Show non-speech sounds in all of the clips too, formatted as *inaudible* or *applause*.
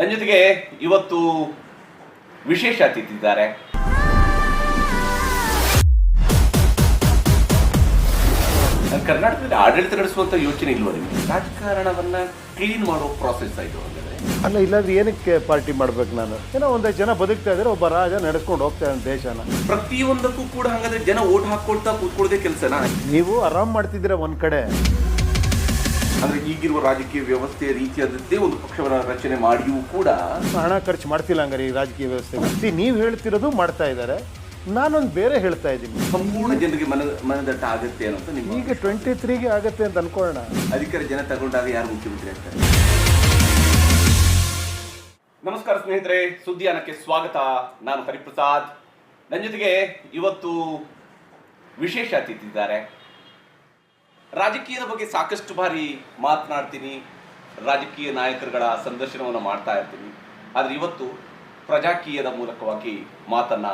ನನ್ನ ಜೊತೆಗೆ ಇವತ್ತು ವಿಶೇಷ ಅತಿಥಿ ಇದ್ದಾರೆ. ಕರ್ನಾಟಕದಲ್ಲಿ ಆಡಳಿತ ನಡೆಸುವಂತ ಯೋಚನೆ ಇಲ್ವಾ ನಿಮಗೆ? ರಾಜಕಾರಣವನ್ನ ಕ್ಲೀನ್ ಮಾಡೋ ಪ್ರಾಸೆಸ್ ಆಯ್ತು ಅಂದರೆ ಅಲ್ಲ ಇಲ್ಲಾಂದ್ರೆ ಏನಕ್ಕೆ ಪಾರ್ಟಿ ಮಾಡ್ಬೇಕು ನಾನು? ಏನೋ ಒಂದೈದು ಜನ ಬದುಕ್ತಾ ಇದ್ರೆ ಒಬ್ಬ ರಾಜ ನಡೆಸ್ಕೊಂಡು ಹೋಗ್ತಾ ದೇಶನ. ಪ್ರತಿಯೊಂದಕ್ಕೂ ಕೂಡ ಹಾಗಂದ್ರೆ ಜನ ಓಟ್ ಹಾಕೊಳ್ತಾ ಕೂತ್ಕೊಳ್ಳೋದೇ ಕೆಲಸನ? ನೀವು ಆರಾಮ್ ಮಾಡ್ತಿದ್ದೀರಾ ಒಂದ್ ಕಡೆ? ಅಂದ್ರೆ ಈಗಿರುವ ರಾಜಕೀಯ ವ್ಯವಸ್ಥೆ ರೀತಿಯಾದದ್ದೇ ಒಂದು ಪಕ್ಷವನ್ನ ರಚನೆ ಮಾಡಿಯೂ ಕೂಡ ಹಣ ಖರ್ಚು ಮಾಡ್ತಿಲ್ಲ ಹಂಗಾರೆ ಈ ರಾಜಕೀಯ ವ್ಯವಸ್ಥೆ ನೀವು ಹೇಳ್ತಿರೋದು ಮಾಡ್ತಾ ಇದ್ದಾರೆ. ನಾನೊಂದು ಬೇರೆ ಹೇಳ್ತಾ ಇದ್ದೀನಿ. ಸಂಪೂರ್ಣ ಜನರಿಗೆ ಮನ ಮನದಟ್ಟ ಆಗುತ್ತೆ ಅಂತ ನಿಮ್ಗೆ ಈಗ ಟ್ವೆಂಟಿ ತ್ರೀಗೆ ಆಗುತ್ತೆ ಅಂತ ಅನ್ಕೊಳ್ಳೋಣ. ಅಧಿಕಾರ ಜನ ತಗೊಂಡಾಗ ಯಾರು ಮುಖ್ಯಮಂತ್ರಿ ಆಗ್ತಾರೆ? ನಮಸ್ಕಾರ ಸ್ನೇಹಿತರೆ ಸುದ್ದಿಯಾನಕ್ಕೆ ಸ್ವಾಗತ. ನಾನು ಹರಿಪ್ರಸಾದ್. ನನ್ನ ಜೊತೆಗೆ ಇವತ್ತು ವಿಶೇಷ ಅತಿಥಿ ಇದ್ದಾರೆ ರಾಜಕೀಯದ ಬಗ್ಗೆ ಸಾಕಷ್ಟು ಬಾರಿ ಮಾತನಾಡ್ತೀನಿ. ರಾಜಕೀಯ ನಾಯಕರುಗಳ ಸಂದರ್ಶನವನ್ನು ಮಾಡ್ತಾ ಇರ್ತೀನಿ. ಆದರೆ ಇವತ್ತು ಪ್ರಜಾಕೀಯದ ಮೂಲಕವಾಗಿ ಮಾತನ್ನ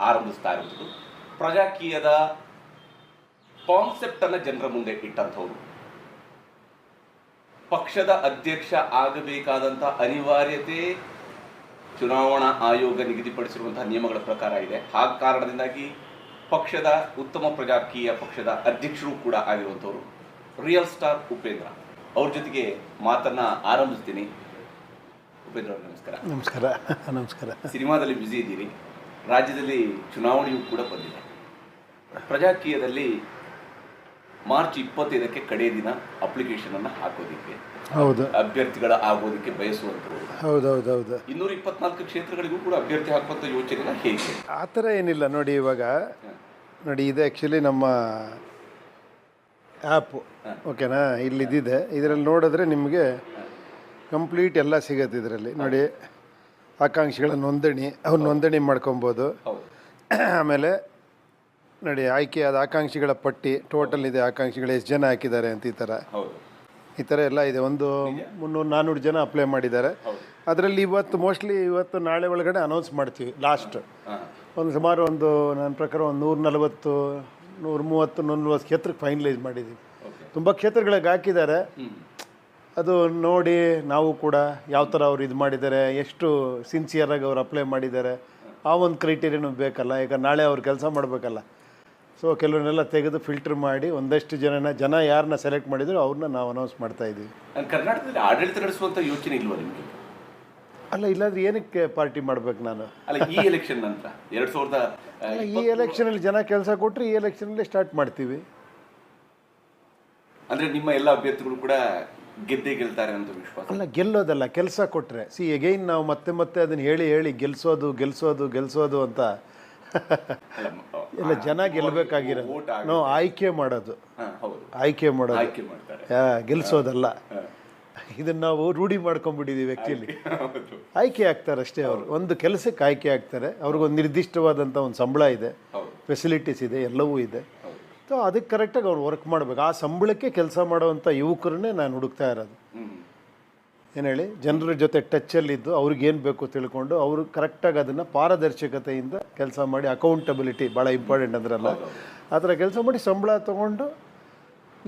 ಆರಂಭಿಸ್ತಾ ಇರುವುದು. ಪ್ರಜಾಕೀಯದ ಕಾನ್ಸೆಪ್ಟನ್ನು ಜನರ ಮುಂದೆ ಇಟ್ಟಂಥವ್ರು. ಪಕ್ಷದ ಅಧ್ಯಕ್ಷ ಆಗಬೇಕಾದಂಥ ಅನಿವಾರ್ಯತೆ ಚುನಾವಣಾ ಆಯೋಗ ನಿಗದಿಪಡಿಸಿರುವಂತಹ ನಿಯಮಗಳ ಪ್ರಕಾರ ಇದೆ. ಆ ಕಾರಣದಿಂದಾಗಿ ಪಕ್ಷದ ಉತ್ತಮ ಪ್ರಜಾಕೀಯ ಪಕ್ಷದ ಅಧ್ಯಕ್ಷರು ಕೂಡ ಆಗಿರುವಂಥವ್ರು. Real star Upendra. ಅವ್ರ ಜೊತೆಗೆ ಮಾತನ್ನ ಆರಂಭಿಸ್ತೀನಿ. ಉಪೇಂದ್ರ ಅವರು ನಮಸ್ಕಾರ. ನಮಸ್ಕಾರ. ನಮಸ್ಕಾರ. ಸಿನಿಮಾದಲ್ಲಿ ಬ್ಯುಸಿ ಇದ್ದೀರಿ. ರಾಜ್ಯದಲ್ಲಿ ಚುನಾವಣೆಯೂ ಕೂಡ ಬಂದಿದೆ. ಪ್ರಜಾಕೀಯದಲ್ಲಿ ಮಾರ್ಚ್ ಇಪ್ಪತ್ತೈದಕ್ಕೆ ಕಡೆಯ ದಿನ ಅಪ್ಲಿಕೇಶನ್ ಅನ್ನ ಹಾಕೋದಿಕ್ಕೆ. ಹೌದು. ಅಭ್ಯರ್ಥಿಗಳ ಆಗೋದಕ್ಕೆ ಬಯಸುವಂಥವ್ರು. ಹೌದು ಹೌದು ಹೌದು ಇನ್ನೂರ ಇಪ್ಪತ್ನಾಲ್ಕು ಕ್ಷೇತ್ರಗಳಿಗೂ ಕೂಡ ಅಭ್ಯರ್ಥಿ ಹಾಕುವಂಥ ಯೋಚನೆ ಹೇಗೆ? ಆ ಥರ ಏನಿಲ್ಲ. ನೋಡಿ ಇವಾಗ ನೋಡಿ ಇದು ಆ್ಯಕ್ಚುಲಿ ನಮ್ಮ ಆ್ಯಪು ಓಕೆನಾ ಇಲ್ಲಿದ್ದಿದೆ ಇದರಲ್ಲಿ ನೋಡಿದ್ರೆ ನಿಮಗೆ ಕಂಪ್ಲೀಟ್ ಎಲ್ಲ ಸಿಗುತ್ತೆ ಇದರಲ್ಲಿ. ನೋಡಿ ಆಕಾಂಕ್ಷಿಗಳ ನೋಂದಣಿ ಅವ್ರು ನೋಂದಣಿ ಮಾಡ್ಕೊಬೋದು. ಆಮೇಲೆ ನೋಡಿ ಆಯ್ಕೆಯಾದ ಆಕಾಂಕ್ಷಿಗಳ ಪಟ್ಟಿ ಟೋಟಲ್ ಇದೆ ಆಕಾಂಕ್ಷಿಗಳು ಎಷ್ಟು ಜನ ಹಾಕಿದ್ದಾರೆ ಅಂತ ಈ ಥರ. ಈ ಥರ ಎಲ್ಲ ಇದೆ. ಒಂದು ಮುನ್ನೂರು ನಾನ್ನೂರು ಜನ ಅಪ್ಲೈ ಮಾಡಿದ್ದಾರೆ. ಅದರಲ್ಲಿ ಇವತ್ತು ಮೋಸ್ಟ್ಲಿ ಇವತ್ತು ನಾಳೆ ಒಳಗಡೆ ಅನೌನ್ಸ್ ಮಾಡ್ತೀವಿ ಲಾಸ್ಟ್ ಒಂದು ಸುಮಾರು ಒಂದು ನನ್ನ ಪ್ರಕಾರ ಒಂದು ನೂರ ನಲವತ್ತು, ನೂರ ಮೂವತ್ತು, ನೂರ ನಲ್ವತ್ತು ಕ್ಷೇತ್ರಕ್ಕೆ ಫೈನಲೈಸ್ ಮಾಡಿದ್ದೀವಿ ತುಂಬ ಕ್ಷೇತ್ರಗಳಿಗೆ ಹಾಕಿದ್ದಾರೆ. ಅದು ನೋಡಿ ನಾವು ಕೂಡ ಯಾವ ಥರ ಅವ್ರು ಇದು ಮಾಡಿದ್ದಾರೆ, ಎಷ್ಟು ಸಿನ್ಸಿಯರಾಗಿ ಅವ್ರು ಅಪ್ಲೈ ಮಾಡಿದ್ದಾರೆ. ಆ ಒಂದು ಕ್ರೈಟೀರಿಯನು ಬೇಕಲ್ಲ. ಈಗ ನಾಳೆ ಅವ್ರು ಕೆಲಸ ಮಾಡಬೇಕಲ್ಲ. ಸೊ ಕೆಲವನ್ನೆಲ್ಲ ತೆಗೆದು ಫಿಲ್ಟರ್ ಮಾಡಿ ಒಂದಷ್ಟು ಜನನ ಜನ ಯಾರನ್ನ ಸೆಲೆಕ್ಟ್ ಮಾಡಿದ್ರು ಅವ್ರನ್ನ ನಾವು ಅನೌನ್ಸ್ ಮಾಡ್ತಾ ಇದ್ದೀವಿ. ಕರ್ನಾಟಕದಲ್ಲಿ ಆಡಳಿತ ನಡೆಸುವಂತ ಯೋಚನೆ ಇಲ್ವಾ ನಿಮಗೆ? ಅಲ್ಲ ಇಲ್ಲಾಂದ್ರೆ ಏನಕ್ಕೆ ಪಾರ್ಟಿ ಮಾಡ್ಬೇಕು ನಾನು? ಅಲ್ಲ ಈ ಎಲೆಕ್ಷನ್ ನಂತರ ಎರಡು ಸಾವಿರದ ಅಲ್ಲ ಈ ಎಲೆಕ್ಷನಲ್ಲಿ ಜನ ಕೆಲಸ ಕೊಟ್ಟರೆ ಈ ಎಲೆಕ್ಷನಲ್ಲಿ ಸ್ಟಾರ್ಟ್ ಮಾಡ್ತೀವಿ. ಅಂದ್ರೆ ನಿಮ್ಮ ಎಲ್ಲ ಅಭ್ಯರ್ಥಿಗಳು ಕೂಡ ಗೆದ್ದೇ ಗೆಲ್ತಾರೆ ಅಂತ ವಿಶ್ವಾಸ? ಅಲ್ಲ ಗೆಲ್ಲೋದಲ್ಲ ಕೆಲಸ ಕೊಟ್ಟರೆ ಸಿ ಎಗೈನ್ ನಾವು ಮತ್ತೆ ಮತ್ತೆ ಅದನ್ನ ಹೇಳಿ ಹೇಳಿ ಗೆಲ್ಸೋದು ಗೆಲ್ಸೋದು ಗೆಲ್ಸೋದು ಅಂತ *laughs* ಎಲ್ಲ ಜನ ಗೆಲ್ಲಬೇಕಾಗಿರೋದು ನಾವು ಆಯ್ಕೆ ಮಾಡೋದು. ಆಯ್ಕೆ ಮಾಡೋದು. ಗೆಲ್ಸೋದಲ್ಲ. ಇದನ್ನ ನಾವು ರೂಢಿ ಮಾಡ್ಕೊಂಡ್ಬಿಟ್ಟಿದ್ದೀವಿ ಆ್ಯಕ್ಚುಲಿ ಹೌದು. ಆಯ್ಕೆ ಆಗ್ತಾರೆ ಅಷ್ಟೇ ಅವರು. ಒಂದು ಕೆಲಸಕ್ಕೆ ಆಯ್ಕೆ ಆಗ್ತಾರೆ. ಅವ್ರಿಗೊಂದು ನಿರ್ದಿಷ್ಟವಾದಂಥ ಒಂದು ಸಂಬಳ ಇದೆ. ಫೆಸಿಲಿಟೀಸ್ ಇದೆ ಎಲ್ಲವೂ ಇದೆ. ಸೊ ಅದಕ್ಕೆ ಕರೆಕ್ಟಾಗಿ ಅವ್ರು ವರ್ಕ್ ಮಾಡಬೇಕು. ಆ ಸಂಬಳಕ್ಕೆ ಕೆಲಸ ಮಾಡುವಂಥ ಯುವಕರನ್ನೇ ನಾನು ಹುಡುಕ್ತಾ ಇರೋದು. ಏನು ಹೇಳಿ? ಜನರ ಜೊತೆ ಟಚ್ಚಲ್ಲಿದ್ದು ಅವ್ರಿಗೇನು ಬೇಕು ತಿಳ್ಕೊಂಡು ಅವರು ಕರೆಕ್ಟಾಗಿ ಅದನ್ನು ಪಾರದರ್ಶಕತೆಯಿಂದ ಕೆಲಸ ಮಾಡಿ ಅಕೌಂಟಬಿಲಿಟಿ ಭಾಳ ಇಂಪಾರ್ಟೆಂಟ್ ಅಂದ್ರಲ್ಲ. ಆ ಥರ ಕೆಲಸ ಮಾಡಿ ಸಂಬಳ ತೊಗೊಂಡು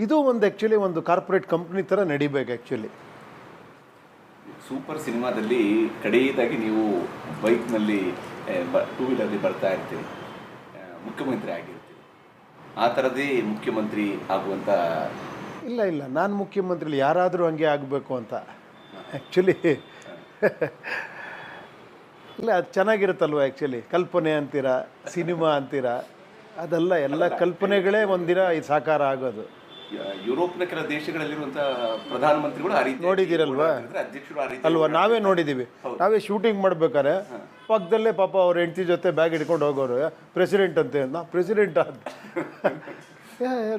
ಇದು ಒಂದು ಆ್ಯಕ್ಚುಲಿ ಒಂದು ಕಾರ್ಪೊರೇಟ್ ಕಂಪ್ನಿ ಥರ ನಡಿಬೇಕು ಆ್ಯಕ್ಚುಲಿ ಸೂಪರ್ ಸಿನಿಮಾದಲ್ಲಿ ಕಡೆಯದಾಗಿ ನೀವು ಬೈಕ್ನಲ್ಲಿ ಟೂ ವೀಲರ್ಲಿ ಬರ್ತಾ ಇರ್ತೀರಿ. ಮುಖ್ಯಮಂತ್ರಿ ಆಗಿರ್ತೀರಿ. ಆ ಥರದೇ ಮುಖ್ಯಮಂತ್ರಿ ಆಗುವಂಥ ಇಲ್ಲ ಇಲ್ಲ. ನಾನು ಮುಖ್ಯಮಂತ್ರಿಲಿ ಯಾರಾದರೂ ಹಂಗೆ ಆಗಬೇಕು ಅಂತ. ಆ್ಯಕ್ಚುಲಿ ಇಲ್ಲ ಅದು ಚೆನ್ನಾಗಿರುತ್ತಲ್ವ ಆ್ಯಕ್ಚುಲಿ ಕಲ್ಪನೆ ಅಂತೀರಾ ಸಿನಿಮಾ ಅಂತೀರಾ? ಅದೆಲ್ಲ ಎಲ್ಲ ಕಲ್ಪನೆಗಳೇ ಒಂದಿನ ಈ ಸಾಕಾರ ಆಗೋದು. ಯುರೋಪ್ನ ಕೆಲ ದೇಶಗಳಲ್ಲಿರುವಂಥ ಪ್ರಧಾನಮಂತ್ರಿಗಳು ಆ ರೀತಿ ನೋಡಿದ್ದೀರಲ್ವಾ? ಓಡಾಡ್ತಿದ್ರೆ ಅಧ್ಯಕ್ಷರು ಆ ರೀತಿ ಅಲ್ವಾ? ನಾವೇ ನೋಡಿದ್ದೀವಿ. ನಾವೇ ಶೂಟಿಂಗ್ ಮಾಡ್ಬೇಕಾರೆ ಪಕ್ಕದಲ್ಲೇ ಪಾಪ ಅವ್ರ ಹೆಂಡತಿ ಜೊತೆ ಬ್ಯಾಗ್ ಹಿಡ್ಕೊಂಡು ಹೋಗೋರು ಪ್ರೆಸಿಡೆಂಟ್ ಅಂತ ನಾ ಪ್ರೆಸಿಡೆಂಟ್ ಅಂತ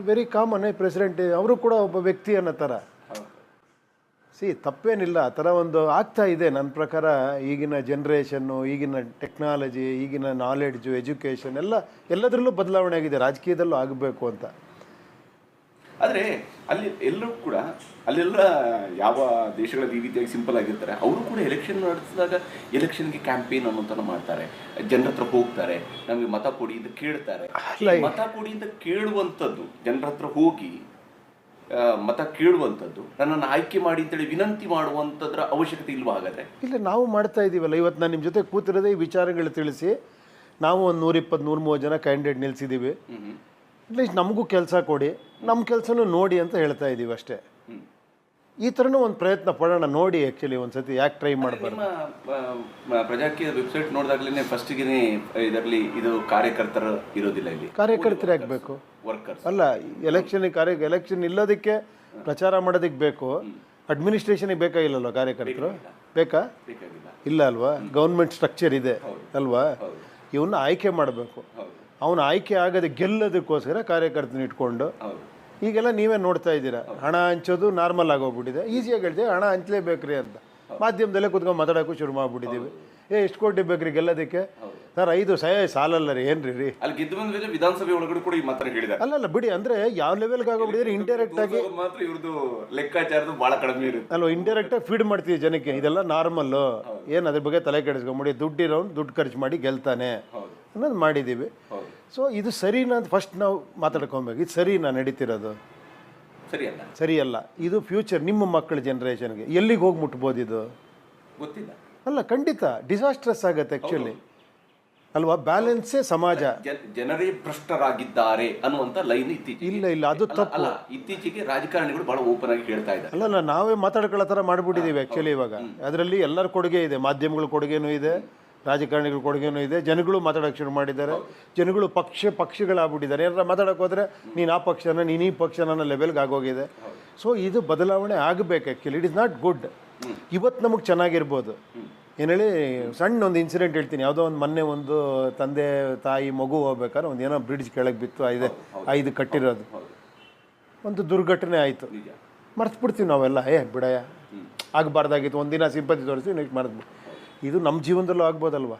ವೆರಿ ಕಾಮನ್ ಪ್ರೆಸಿಡೆಂಟ್ ಅವರು ಕೂಡ ಒಬ್ಬ ವ್ಯಕ್ತಿ ಅನ್ನೋ ಥರ. ಸಿ ತಪ್ಪೇನಿಲ್ಲ. ಆ ಥರ ಒಂದು ಆಗ್ತಾ ಇದೆ ನನ್ನ ಪ್ರಕಾರ ಈಗಿನ ಜನ್ರೇಷನ್ನು ಈಗಿನ ಟೆಕ್ನಾಲಜಿ ಈಗಿನ ನಾಲೆಡ್ಜು ಎಜುಕೇಷನ್ ಎಲ್ಲ ಎಲ್ಲದರಲ್ಲೂ ಬದಲಾವಣೆ ಆಗಿದೆ. ರಾಜಕೀಯದಲ್ಲೂ ಆಗಬೇಕು ಅಂತ. ಆದರೆ ಅಲ್ಲಿ ಎಲ್ಲರೂ ಕೂಡ ಅಲ್ಲೆಲ್ಲ ಯಾವ ದೇಶಗಳಲ್ಲಿ ಈ ರೀತಿಯಾಗಿ ಸಿಂಪಲ್ ಆಗಿರ್ತಾರೆ ಅವರು ಕೂಡ ಎಲೆಕ್ಷನ್ ನಡೆಸಿದಾಗ ಎಲೆಕ್ಷನ್ಗೆ ಕ್ಯಾಂಪೇನ್ ಅನ್ನೋಂಥದ್ದು ಮಾಡ್ತಾರೆ. ಜನರ ಹತ್ರ ಹೋಗ್ತಾರೆ ನಮಗೆ ಮತ ಕೊಡಿ ಅಂತ ಕೇಳ್ತಾರೆ. ಮತ ಕೊಡಿ ಅಂತ ಕೇಳುವಂಥದ್ದು ಜನರ ಹತ್ರ ಹೋಗಿ ಮತ ಕೇಳುವಂಥದ್ದು ನನ್ನನ್ನು ಆಯ್ಕೆ ಮಾಡಿ ಅಂತೇಳಿ ವಿನಂತಿ ಮಾಡುವಂಥದ್ರ ಅವಶ್ಯಕತೆ ಇಲ್ವಾ ಹಾಗಾದರೆ? ಇಲ್ಲ ನಾವು ಮಾಡ್ತಾ ಇದ್ದೀವಲ್ಲ ಇವತ್ತು ನಾನು ನಿಮ್ಮ ಜೊತೆ ಕೂತಿರೋದೇ ಈ ವಿಚಾರಗಳು ತಿಳಿಸಿ ನಾವು ಒಂದು ನೂರಿಪ್ಪತ್ತು ನೂರು ಮೂವತ್ತು ಜನ ಕ್ಯಾಂಡಿಡೇಟ್ ನಿಲ್ಲಿಸಿದ್ದೀವಿ ಅಟ್ಲೀಸ್ಟ್ ನಮಗೂ ಕೆಲಸ ಕೊಡಿ ನಮ್ಮ ಕೆಲಸನೂ ನೋಡಿ ಅಂತ ಹೇಳ್ತಾ ಇದ್ದೀವಿ ಅಷ್ಟೇ. ಈ ಥರನೂ ಒಂದು ಪ್ರಯತ್ನ ಪಡೋಣ ನೋಡಿ ಆ್ಯಕ್ಚುಲಿ ಒಂದು ಸತಿ ಯಾಕೆ ಟ್ರೈ ಮಾಡಬಾರ್ದು. ಪ್ರಜಾಕೀಯ ವೆಬ್ಸೈಟ್ ನೋಡಿದಾಗ್ಲೇ ಫಸ್ಟ್ಗೆ ಇದರಲ್ಲಿ ಇದು ಕಾರ್ಯಕರ್ತರು ಇರೋದಿಲ್ಲ ಇಲ್ಲಿ. ಕಾರ್ಯಕರ್ತರು ಯಾಕೆ ಬೇಕು ವರ್ಕರ್ಸ್ ಅಲ್ಲ ಎಲೆಕ್ಷನ್ ಕಾರ್ಯ ಎಲೆಕ್ಷನ್ ಇಲ್ಲೋದಕ್ಕೆ ಪ್ರಚಾರ ಮಾಡೋದಕ್ಕೆ ಬೇಕು. ಅಡ್ಮಿನಿಸ್ಟ್ರೇಷನಿಗೆ ಬೇಕಾಗಿಲ್ಲಲ್ವ ಕಾರ್ಯಕರ್ತರು? ಬೇಕಾ? ಇಲ್ಲ ಅಲ್ವಾ? ಗೌರ್ಮೆಂಟ್ ಸ್ಟ್ರಕ್ಚರ್ ಇದೆ ಅಲ್ವಾ? ಇವನ್ನ ಆಯ್ಕೆ ಮಾಡಬೇಕು. ಅವನ ಆಯ್ಕೆ ಆಗದೆ ಗೆಲ್ಲೋದಕ್ಕೋಸ್ಕರ ಕಾರ್ಯಕರ್ತನ ಇಟ್ಕೊಂಡು ಈಗೆಲ್ಲ ನೀವೇ ನೋಡ್ತಾ ಇದ್ದೀರಾ? ಹಣ ಹಂಚೋದು ನಾರ್ಮಲ್ ಆಗೋಗ್ಬಿಟ್ಟಿದೆ. ಈಸಿಯಾಗಿ ಹೇಳ್ತೀವಿ ಹಣ ಹಂಚಲೇಬೇಕ್ರಿ ಅಂತ. ಮಾಧ್ಯಮದಲ್ಲೇ ಕುತ್ಕೊಂಡು ಮಾತಾಡೋಕ್ಕೂ ಶುರು ಮಾಡಿಬಿಟ್ಟಿದ್ದೀವಿ ಏ ಎಷ್ಟು ಕೋಟಿ ಬೇಕ್ರಿ ಗೆಲ್ಲೋದಕ್ಕೆ? ಸರ್ ಐದು ಸಹ ಸಾಲಲ್ಲ ರೀ ಏನ್ರಿ ರೀ? ಅಲ್ಲಿ ಗೆದ್ದು ಬಂದ ಮೇಲೆ ವಿಧಾನಸಭೆ ಒಳಗಡೆ ಕೂಡ ಈ ಮಾತ್ರ ಅಲ್ಲ ಅಲ್ಲ ಬಿಡಿ ಅಂದ್ರೆ ಯಾವ ಲೆವೆಲ್ಗೆ ಆಗೋಗ್ಬಿಟ್ಟಿದ್ರೆ ಇಂಡೈರೆಕ್ಟ್ ಆಗಿ ಮಾತ್ರ ಇವ್ರದ್ದು ಲೆಕ್ಕಾಚಾರದ್ದು ಬಹಳ ಕಡಿಮೆ ಇರುತ್ತೆ. ಅಲ್ವಾ ಇಂಡೈರೆಕ್ಟ್ ಆಗಿ ಫೀಡ್ ಮಾಡ್ತೀವಿ ಜನಕ್ಕೆ. ಇದೆಲ್ಲ ನಾರ್ಮಲ್ ಏನು ಅದ್ರ ಬಗ್ಗೆ ತಲೆ ಕೆಡಿಸ್ಕೊಂಬಿಡಿ. ದುಡ್ಡಿರೋನು ದುಡ್ಡು ಖರ್ಚು ಮಾಡಿ ಗೆಲ್ತಾನೆ ಅನ್ನೋದು ಮಾಡಿದ್ದೀವಿ ಸೊ ಇದು ಸರಿನಾ ಅಂತ ಫಸ್ಟ್ ನಾವು ಮಾತಾಡ್ಕೊಬೇಕು ಇದು ಸರಿನಾ ನಡೀತಿರೋದು? ಸರಿ ಅಲ್ಲ ಸರಿಯಲ್ಲ. ಇದು ಫ್ಯೂಚರ್ ನಿಮ್ಮ ಮಕ್ಕಳ ಜನ್ರೇಷನ್ಗೆ ಎಲ್ಲಿಗೆ ಹೋಗಿ ಮುಟ್ಬೋದು ಇದು? ಗೊತ್ತಿಲ್ಲ. ಅಲ್ಲ ಖಂಡಿತ. ಡಿಸಾಸ್ಟ್ರಸ್ ಆಗುತ್ತೆ ಆ್ಯಕ್ಚುಲಿ ಅಲ್ವಾ? ಬ್ಯಾಲೆನ್ಸೇ ಸಮಾಜ. ಜನ- ಜನರೇ ಭ್ರಷ್ಟರಾಗಿದ್ದಾರೆ ಅನ್ನುವಂತ ಲೈನ್ ಇತ್ತೀಚೆಗೆ. ಇಲ್ಲ ಇಲ್ಲ. ಅದು ತಪ್ಪು. ಅಲ್ಲ ಇತ್ತೀಚೆಗೆ ರಾಜಕಾರಣಿಗಳು ಬಹಳ ಓಪನ್ ಆಗಿ ಹೇಳ್ತಾ ಇದ್ದಾರೆ. ಅಲ್ಲ ನಾವೇ ಮಾತಾಡ್ಕೊಳ್ಳೋ ಥರ ಮಾಡ್ಬಿಟ್ಟಿದೀವಿ ಆ್ಯಕ್ಚುಲಿ ಇವಾಗ. ಅದರಲ್ಲಿ ಎಲ್ಲರ ಕೊಡುಗೆ ಇದೆ. ಮಾಧ್ಯಮಗಳ ಕೊಡುಗೆನೂ ಇದೆ. ರಾಜಕಾರಣಿಗಳ ಕೊಡುಗೆನೂ ಇದೆ ಜನಗಳು ಮಾತಾಡೋಕೆ ಶುರು ಮಾಡಿದ್ದಾರೆ. ಜನಗಳು ಪಕ್ಷ ಪಕ್ಷಗಳಾಗ್ಬಿಟ್ಟಿದ್ದಾರೆ. ಏನಾರ ಮಾತಾಡೋಕೆ ಹೋದರೆ ನೀನು ಆ ಪಕ್ಷನ ನೀನು ಈ ಪಕ್ಷನ ಅನ್ನೋ ಲೆವೆಲ್ಗೆ ಆಗೋಗಿದೆ. ಸೊ ಇದು ಬದಲಾವಣೆ ಆಗಬೇಕು actually it is not good ಇವತ್ತು ನಮಗೆ ಚೆನ್ನಾಗಿರ್ಬೋದು. ಏನು ಹೇಳಿ ಸಣ್ಣ ಒಂದು ಇನ್ಸಿಡೆಂಟ್ ಹೇಳ್ತೀನಿ. ಯಾವುದೋ ಒಂದು ಮೊನ್ನೆ ಒಂದು ತಂದೆ ತಾಯಿ ಮಗು ಹೋಗ್ಬೇಕಾದ್ರೆ ಒಂದು ಏನೋ ಬ್ರಿಡ್ಜ್ ಕೆಳಗೆ ಬಿತ್ತು ಐದು ಐದು ಕಟ್ಟಿರೋದು. ಒಂದು ದುರ್ಘಟನೆ ಆಯಿತು. ಮರ್ತು ಬಿಡ್ತೀವಿ ನಾವೆಲ್ಲ. ಏ ಬಿಡಯ್ಯ. ಆಗಬಾರ್ದಾಗಿತ್ತು. ಒಂದಿನ ಸಿಂಪತಿ ತೋರಿಸಿ ನೆಕ್ಸ್ಟ್ ಮಾಡಿದ್ವಿ ಇದು ನಮ್ಮ ಜೀವನದಲ್ಲೂ ಆಗ್ಬೋದಲ್ವ?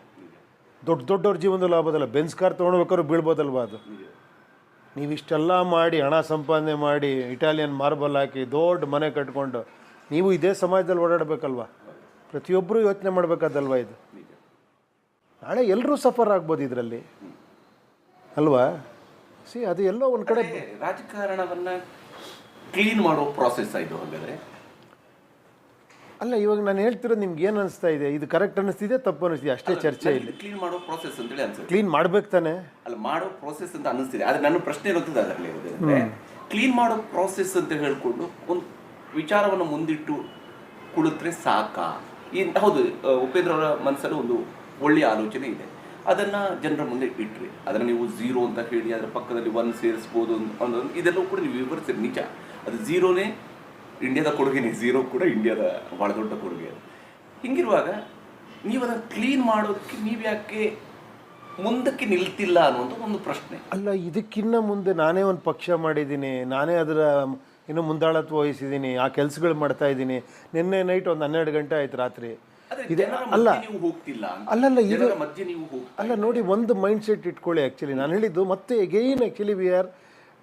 ದೊಡ್ಡ ದೊಡ್ಡವ್ರ ಜೀವನದಲ್ಲೂ ಆಗ್ಬೋದಲ್ಲ. ಬೆನ್ಸ್ ಕಾರ್ ತೊಗೊಳ್ಬೇಕಾದ್ರು ಬೀಳ್ಬೋದಲ್ವ ಅದು? ನೀವು ಇಷ್ಟೆಲ್ಲ ಮಾಡಿ, ಹಣ ಸಂಪಾದನೆ ಮಾಡಿ, ಇಟಾಲಿಯನ್ ಮಾರ್ಬಲ್ ಹಾಕಿ, ದೊಡ್ಡ ಮನೆ ಕಟ್ಕೊಂಡು, ನೀವು ಇದೇ ಸಮಾಜದಲ್ಲಿ ಓಡಾಡಬೇಕಲ್ವಾ? ಪ್ರತಿಯೊಬ್ಬರೂ ಯೋಚನೆ ಮಾಡಬೇಕಾದಲ್ವಾ ಇದು? ನಾಳೆ ಎಲ್ಲರೂ ಸಫರ್ ಆಗ್ಬೋದು ಇದರಲ್ಲಿ. ಅಲ್ವಾ? ಸಿ ಅದು ಎಲ್ಲೋ ಒಂದು ಕಡೆ ರಾಜಕಾರಣವನ್ನ ಕ್ಲೀನ್ ಮಾಡೋ ಪ್ರಾಸೆಸ್ ಇದು ಹಾಗಾದ್ರೆ? ಅಲ್ಲ ಇವಾಗ ನಾನು ಹೇಳ್ತಿರೋದು ನಿಮ್ಗೆ ಏನು ಅನಿಸ್ತಾ ಇದೆ? ಇದು ಕರೆಕ್ಟ್ ಅನಿಸ್ತಿದೆ ತಪ್ಪು ಅನಿಸ್ತಿದೆ? ಅಷ್ಟೇ ಚರ್ಚೆ ಇಲ್ಲಿ. ಕ್ಲೀನ್ ಮಾಡೋ ಪ್ರೊಸೆಸ್ ಅಂತ ಹೇಳಿ ಅನ್ಸುತ್ತೆ. ಕ್ಲೀನ್ ಮಾಡ್ಬೇಕು ತಾನೆ. ಅಲ್ಲ ಮಾಡೋ ಪ್ರೋಸೆಸ್ ಅಂತ ಅನಿಸ್ತಿದೆ. ಆದ್ರೆ ನನ್ನ ಪ್ರಶ್ನೆ ಇರುತ್ತದೆ ಅದರಲ್ಲಿ ಕ್ಲೀನ್ ಮಾಡೋ ಪ್ರೋಸೆಸ್ ಅಂತ ಹೇಳ್ಕೊಂಡು ಒಂದು ವಿಚಾರವನ್ನು ಮುಂದಿಟ್ಟು ಕುಳಿತ್ರೆ ಸಾಕಾ? ಈ ಹೌದು ಉಪೇಂದ್ರ ಅವರ ಮನಸ್ಸಲ್ಲಿ ಒಂದು ಒಳ್ಳೆಯ ಆಲೋಚನೆ ಇದೆ. ಅದನ್ನ ಜನರ ಮುಂದೆ ಇಟ್ರಿ. ಅದನ್ನ ನೀವು ಝೀರೋ ಅಂತ ಹೇಳಿ ಅದರ ಪಕ್ಕದಲ್ಲಿ ಒನ್ ಸೇರಿಸ್ಬೋದು ಅನ್ನೋದು ಇದೆಲ್ಲವೂ ಕೂಡ ನೀವು ವಿವರಿಸಿರಿ ನಿಜ. ಅದು ಝೀರೋನೇ ಇಂಡಿಯಾದ ಕೊಡುಗೆನೇ ಝೀರೋ ಕೂಡ ಇಂಡಿಯಾದ ಭಾಳ ದೊಡ್ಡ ಕೊಡುಗೆ ಅದು. ಹಿಂಗಿರುವಾಗ ನೀವು ಅದನ್ನು ಕ್ಲೀನ್ ಮಾಡೋದಕ್ಕೆ ನೀವು ಯಾಕೆ ಮುಂದಕ್ಕೆ ನಿಲ್ತಿಲ್ಲ ಅನ್ನುವಂಥ ಒಂದು ಪ್ರಶ್ನೆ. ಅಲ್ಲ ಇದಕ್ಕಿನ್ನ ಮುಂದೆ ನಾನೇ ಒಂದು ಪಕ್ಷ ಮಾಡಿದ್ದೀನಿ ನಾನೇ ಅದರ ಇನ್ನೂ ಮುಂದಾಳತ್ವ ವಹಿಸಿದ್ದೀನಿ ಆ ಕೆಲಸಗಳು ಮಾಡ್ತಾ ಇದ್ದೀನಿ. ನಿನ್ನೆ ನೈಟ್ ಒಂದು ಹನ್ನೆರಡು ಗಂಟೆ ಆಯ್ತು ರಾತ್ರಿ. ಇದೆ ಅಲ್ಲ. ಅಲ್ಲಲ್ಲ ಇದು ಅಲ್ಲ ನೋಡಿ ಒಂದು ಮೈಂಡ್ ಸೆಟ್ ಇಟ್ಕೊಳ್ಳಿ ಆ್ಯಕ್ಚುಲಿ ನಾನು ಹೇಳಿದ್ದು ಮತ್ತೆ ಎಗೈನ್ ಆ್ಯಕ್ಚುಲಿ ವಿ ಆರ್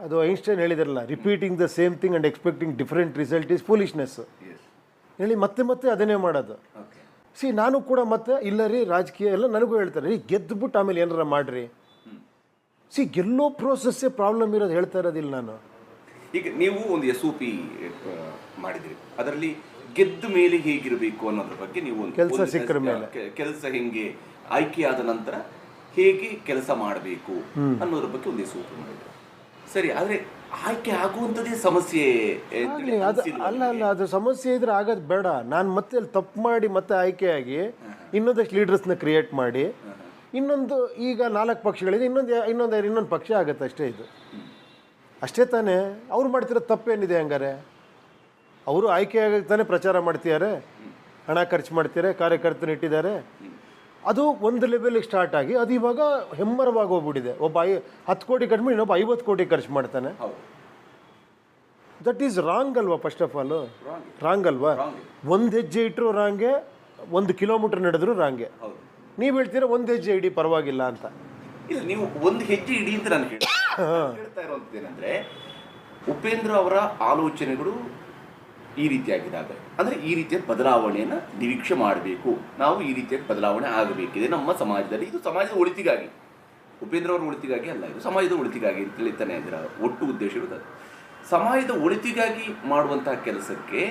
ಅದು Einstein ಹೇಳಿದಾರಲ್ಲ repeating the same thing and expecting different result is foolishness. ಹೇಳಿ ಮತ್ತೆ ಮತ್ತೆ ಅದನ್ನೇ ಮಾಡೋದು. ಸಿ ನಾನು ಕೂಡ ಮತ್ತೆ ಇಲ್ಲ ರೀ ರಾಜಕೀಯ ಎಲ್ಲ ನನಗೂ ಹೇಳ್ತಾರೆ ರೀ ಗೆದ್ದುಬಿಟ್ಟು ಆಮೇಲೆ ಏನಾರ ಮಾಡ್ರಿ. ಸಿ ಗೆಲ್ಲೋ ಪ್ರೋಸೆಸ್ಸೇ ಪ್ರಾಬ್ಲಮ್ ಇರೋದು ಹೇಳ್ತಾ ಇರೋದಿಲ್ಲ ನಾನು. ಈಗ ನೀವು ಒಂದು ಎಸ್ ಒ ಪಿ ಮಾಡಿದಿರಿ. ಅದರಲ್ಲಿ ಗೆದ್ದ ಮೇಲೆ ಹೇಗಿರಬೇಕು ಅನ್ನೋದ್ರ ಬಗ್ಗೆ ನೀವು ಒಂದು ಕೆಲಸ ಸಿಕ್ಕರ ಮೇಲೆ. ಕೆಲಸ ಹೆಂಗೆ ಆಯ್ಕೆಯಾದ ನಂತರ ಹೇಗೆ ಕೆಲಸ ಮಾಡಬೇಕು ಅನ್ನೋದ್ರ ಬಗ್ಗೆ ಒಂದು ಎಸ್ ಒ ಪಿ ಮಾಡಿದ್ರು. ಸರಿ ಆದ್ರೆ ಆಯ್ಕೆ ಆಗುವಂತದೇ ಸಮಸ್ಯೆ ಅದು ಅಲ್ಲ ಅಲ್ಲ ಅದು ಸಮಸ್ಯೆ ಇದ್ರೆ ಆಗೋದು ಬೇಡ. ನಾನು ಮತ್ತೆ ಅಲ್ಲಿ ತಪ್ಪು ಮಾಡಿ ಮತ್ತೆ ಆಯ್ಕೆಯಾಗಿ ಇನ್ನೊಂದಷ್ಟು ಲೀಡರ್ಸ್ನ ಕ್ರಿಯೇಟ್ ಮಾಡಿ ಇನ್ನೊಂದು ಈಗ ನಾಲ್ಕು ಪಕ್ಷಗಳಿದೆ ಇನ್ನೊಂದು ಇನ್ನೊಂದು ಇನ್ನೊಂದು ಪಕ್ಷ ಆಗುತ್ತೆ ಅಷ್ಟೇ ಇದು. ಅಷ್ಟೇ ತಾನೇ. ಅವ್ರು ಮಾಡ್ತಿರೋ ತಪ್ಪೇನಿದೆ ಹಂಗಾರೆ? ಅವರು ಆಯ್ಕೆ ಆಗಕ್ಕೆ ತಾನೇ ಪ್ರಚಾರ ಮಾಡ್ತಿದ್ದಾರೆ? ಹಣ ಖರ್ಚು ಮಾಡ್ತಿದ್ದಾರೆ ಕಾರ್ಯಕರ್ತನ ಇಟ್ಟಿದ್ದಾರೆ ಅದು ಒಂದು ಲೆವೆಲಿಗೆ ಸ್ಟಾರ್ಟ್ ಆಗಿ ಅದು ಇವಾಗ ಹೆಮ್ಮರವಾಗಿ ಹೋಗ್ಬಿಟ್ಟಿದೆ. ಒಬ್ಬ ಐ ಹತ್ತು ಕೋಟಿ ಕಡಿಮೆ ಇನ್ನೊಬ್ಬ ಐವತ್ತು ಕೋಟಿ ಖರ್ಚು ಮಾಡ್ತಾನೆ. ದಟ್ ಈಸ್ ರಾಂಗ್ ಅಲ್ವಾ ಫಸ್ಟ್ ಆಫ್ ಆಲ್. ರಾಂಗ್ ಅಲ್ವಾ. ಒಂದು ಹೆಜ್ಜೆ ಇಟ್ಟರು ರಾಂಗೆ ಒಂದು ಕಿಲೋಮೀಟರ್ ನಡೆದ್ರು ರಾಂಗೆ ನೀವು ಹೇಳ್ತೀರಾ ಒಂದು ಹೆಜ್ಜೆ ಇಡಿ ಪರವಾಗಿಲ್ಲ ಅಂತ? ಇಲ್ಲ ನೀವು ಒಂದು ಹೆಜ್ಜೆ ಇಡಿ ಅಂತ ನಾನು ಹೇಳ್ತಾ ಏನಂದ್ರೆ ಉಪೇಂದ್ರ ಅವರ ಆಲೋಚನೆಗಳು ಈ ರೀತಿಯಾಗಿದ್ದಾಗ ಅಂದರೆ ಈ ರೀತಿಯ ಬದಲಾವಣೆಯನ್ನು ನಿರೀಕ್ಷೆ ಮಾಡಬೇಕು. ನಾವು ಈ ರೀತಿಯ ಬದಲಾವಣೆ ಆಗಬೇಕಿದೆ ನಮ್ಮ ಸಮಾಜದಲ್ಲಿ, ಇದು ಸಮಾಜದ ಒಳಿತಿಗಾಗಿ. ಉಪೇಂದ್ರ ಅವರ ಒಳಿತಿಗಾಗಿ ಅಲ್ಲ, ಇದು ಸಮಾಜದ ಒಳಿತಿಗಾಗಿ ಅಂತ ಹೇಳ್ತಾನೆ ಅದರ ಒಟ್ಟು ಉದ್ದೇಶ ಇರುತ್ತದೆ ಸಮಾಜದ ಒಳಿತಿಗಾಗಿ ಮಾಡುವಂತಹ ಕೆಲಸಕ್ಕೆ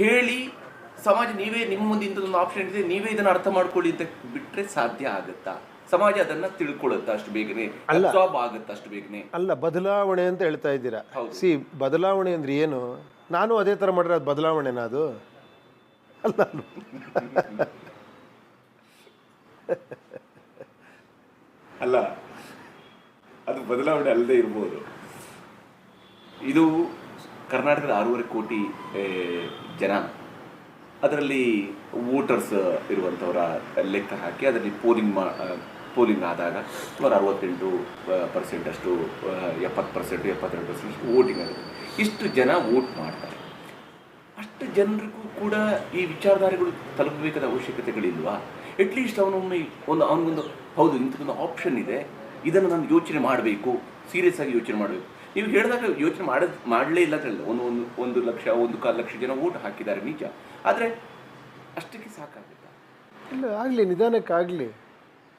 ಹೇಳಿ, ಸಮಾಜ ನೀವೇ ನಿಮ್ಮ ಮುಂದೆ ಇಂಥದ್ದೊಂದು ಆಪ್ಷನ್ ಇದೆ ನೀವೇ ಇದನ್ನು ಅರ್ಥ ಮಾಡ್ಕೊಳ್ಳಿ ಅಂತ ಬಿಟ್ಟರೆ ಸಾಧ್ಯ ಆಗುತ್ತಾ? ಸಮಾಜ ಅದನ್ನ ತಿಳ್ಕೊಳ್ಳುತ್ತೆ ಅಷ್ಟು ಬೇಗನೆ ಅಲ್ಲ. ಅಬ್ಸಾರ್ಬ್ ಆಗುತ್ತಾ ಅಷ್ಟು ಬೇಗನೆ. ಅಲ್ಲ ಬದಲಾವಣೆ ಅಂತ ಹೇಳ್ತಾ ಇದ್ದೀರಾ. ಸಿ ಬದಲಾವಣೆ ಅಂದ್ರೆ ಏನು? ನಾನು ಅದೇ ತರ ಮಾಡ್ರೆ ಅದು ಬದಲಾವಣೆನಾ ಅದು? ಅಲ್ಲ ಅಲ್ಲ ಅದು ಬದಲಾವಣೆ ಅಲ್ಲದೆ ಇರ್ಬೋದು. ಇದು ಕರ್ನಾಟಕದ ಆರೂವರೆ ಕೋಟಿ ಜನ. ಅದರಲ್ಲಿ ವೋಟರ್ಸ್ ಇರುವಂಥವರ ಲೆಕ್ಕ ಹಾಕಿ ಅದರಲ್ಲಿ ಪೋಲಿಂಗ್ ಮಾ ಪೋಲಿಂಗ್ ಆದಾಗ ಸುಮಾರು ಅರವತ್ತೆಂಟು ಪರ್ಸೆಂಟ್ ಅಷ್ಟು ಎಪ್ಪತ್ತು ಪರ್ಸೆಂಟು ಎಪ್ಪತ್ತೆರಡು ಪರ್ಸೆಂಟ್ ವೋಟಿಂಗ್ ಆಗುತ್ತೆ. ಇಷ್ಟು ಜನ ವೋಟ್ ಮಾಡ್ತಾರೆ. ಅಷ್ಟು ಜನರಿಗೂ ಕೂಡ ಈ ವಿಚಾರಧಾರೆಗಳು ತಲುಪಬೇಕಾದ ಅವಶ್ಯಕತೆಗಳಿಲ್ವಾ? ಅಟ್ಲೀಸ್ಟ್ ಅವನೊಮ್ಮೆ ಒಂದು, ಅವನಿಗೊಂದು, ಹೌದು, ಇಂಥದ್ದೊಂದು ಆಪ್ಷನ್ ಇದೆ. ಇದನ್ನು ನಾನು ಯೋಚನೆ ಮಾಡಬೇಕು. ಸೀರಿಯಸ್ ಆಗಿ ಯೋಚನೆ ಮಾಡಬೇಕು. ನೀವು ಹೇಳಿದಾಗ ಯೋಚನೆ ಮಾಡ, ಮಾಡಲೇ ಇಲ್ಲ ಅಂತ ಒಂದು ಒಂದು ಒಂದು ಲಕ್ಷ, ಒಂದು ಕಾಲು ಲಕ್ಷ ಜನ ಓಟ್ ಹಾಕಿದ್ದಾರೆ ನಿಜ. ಆದರೆ ಅಷ್ಟಕ್ಕೆ ಸಾಕಾಗುತ್ತಾ ಇಲ್ಲ, ಆಗಲಿ ನಿಧಾನಕ್ಕೆ ಆಗಲಿ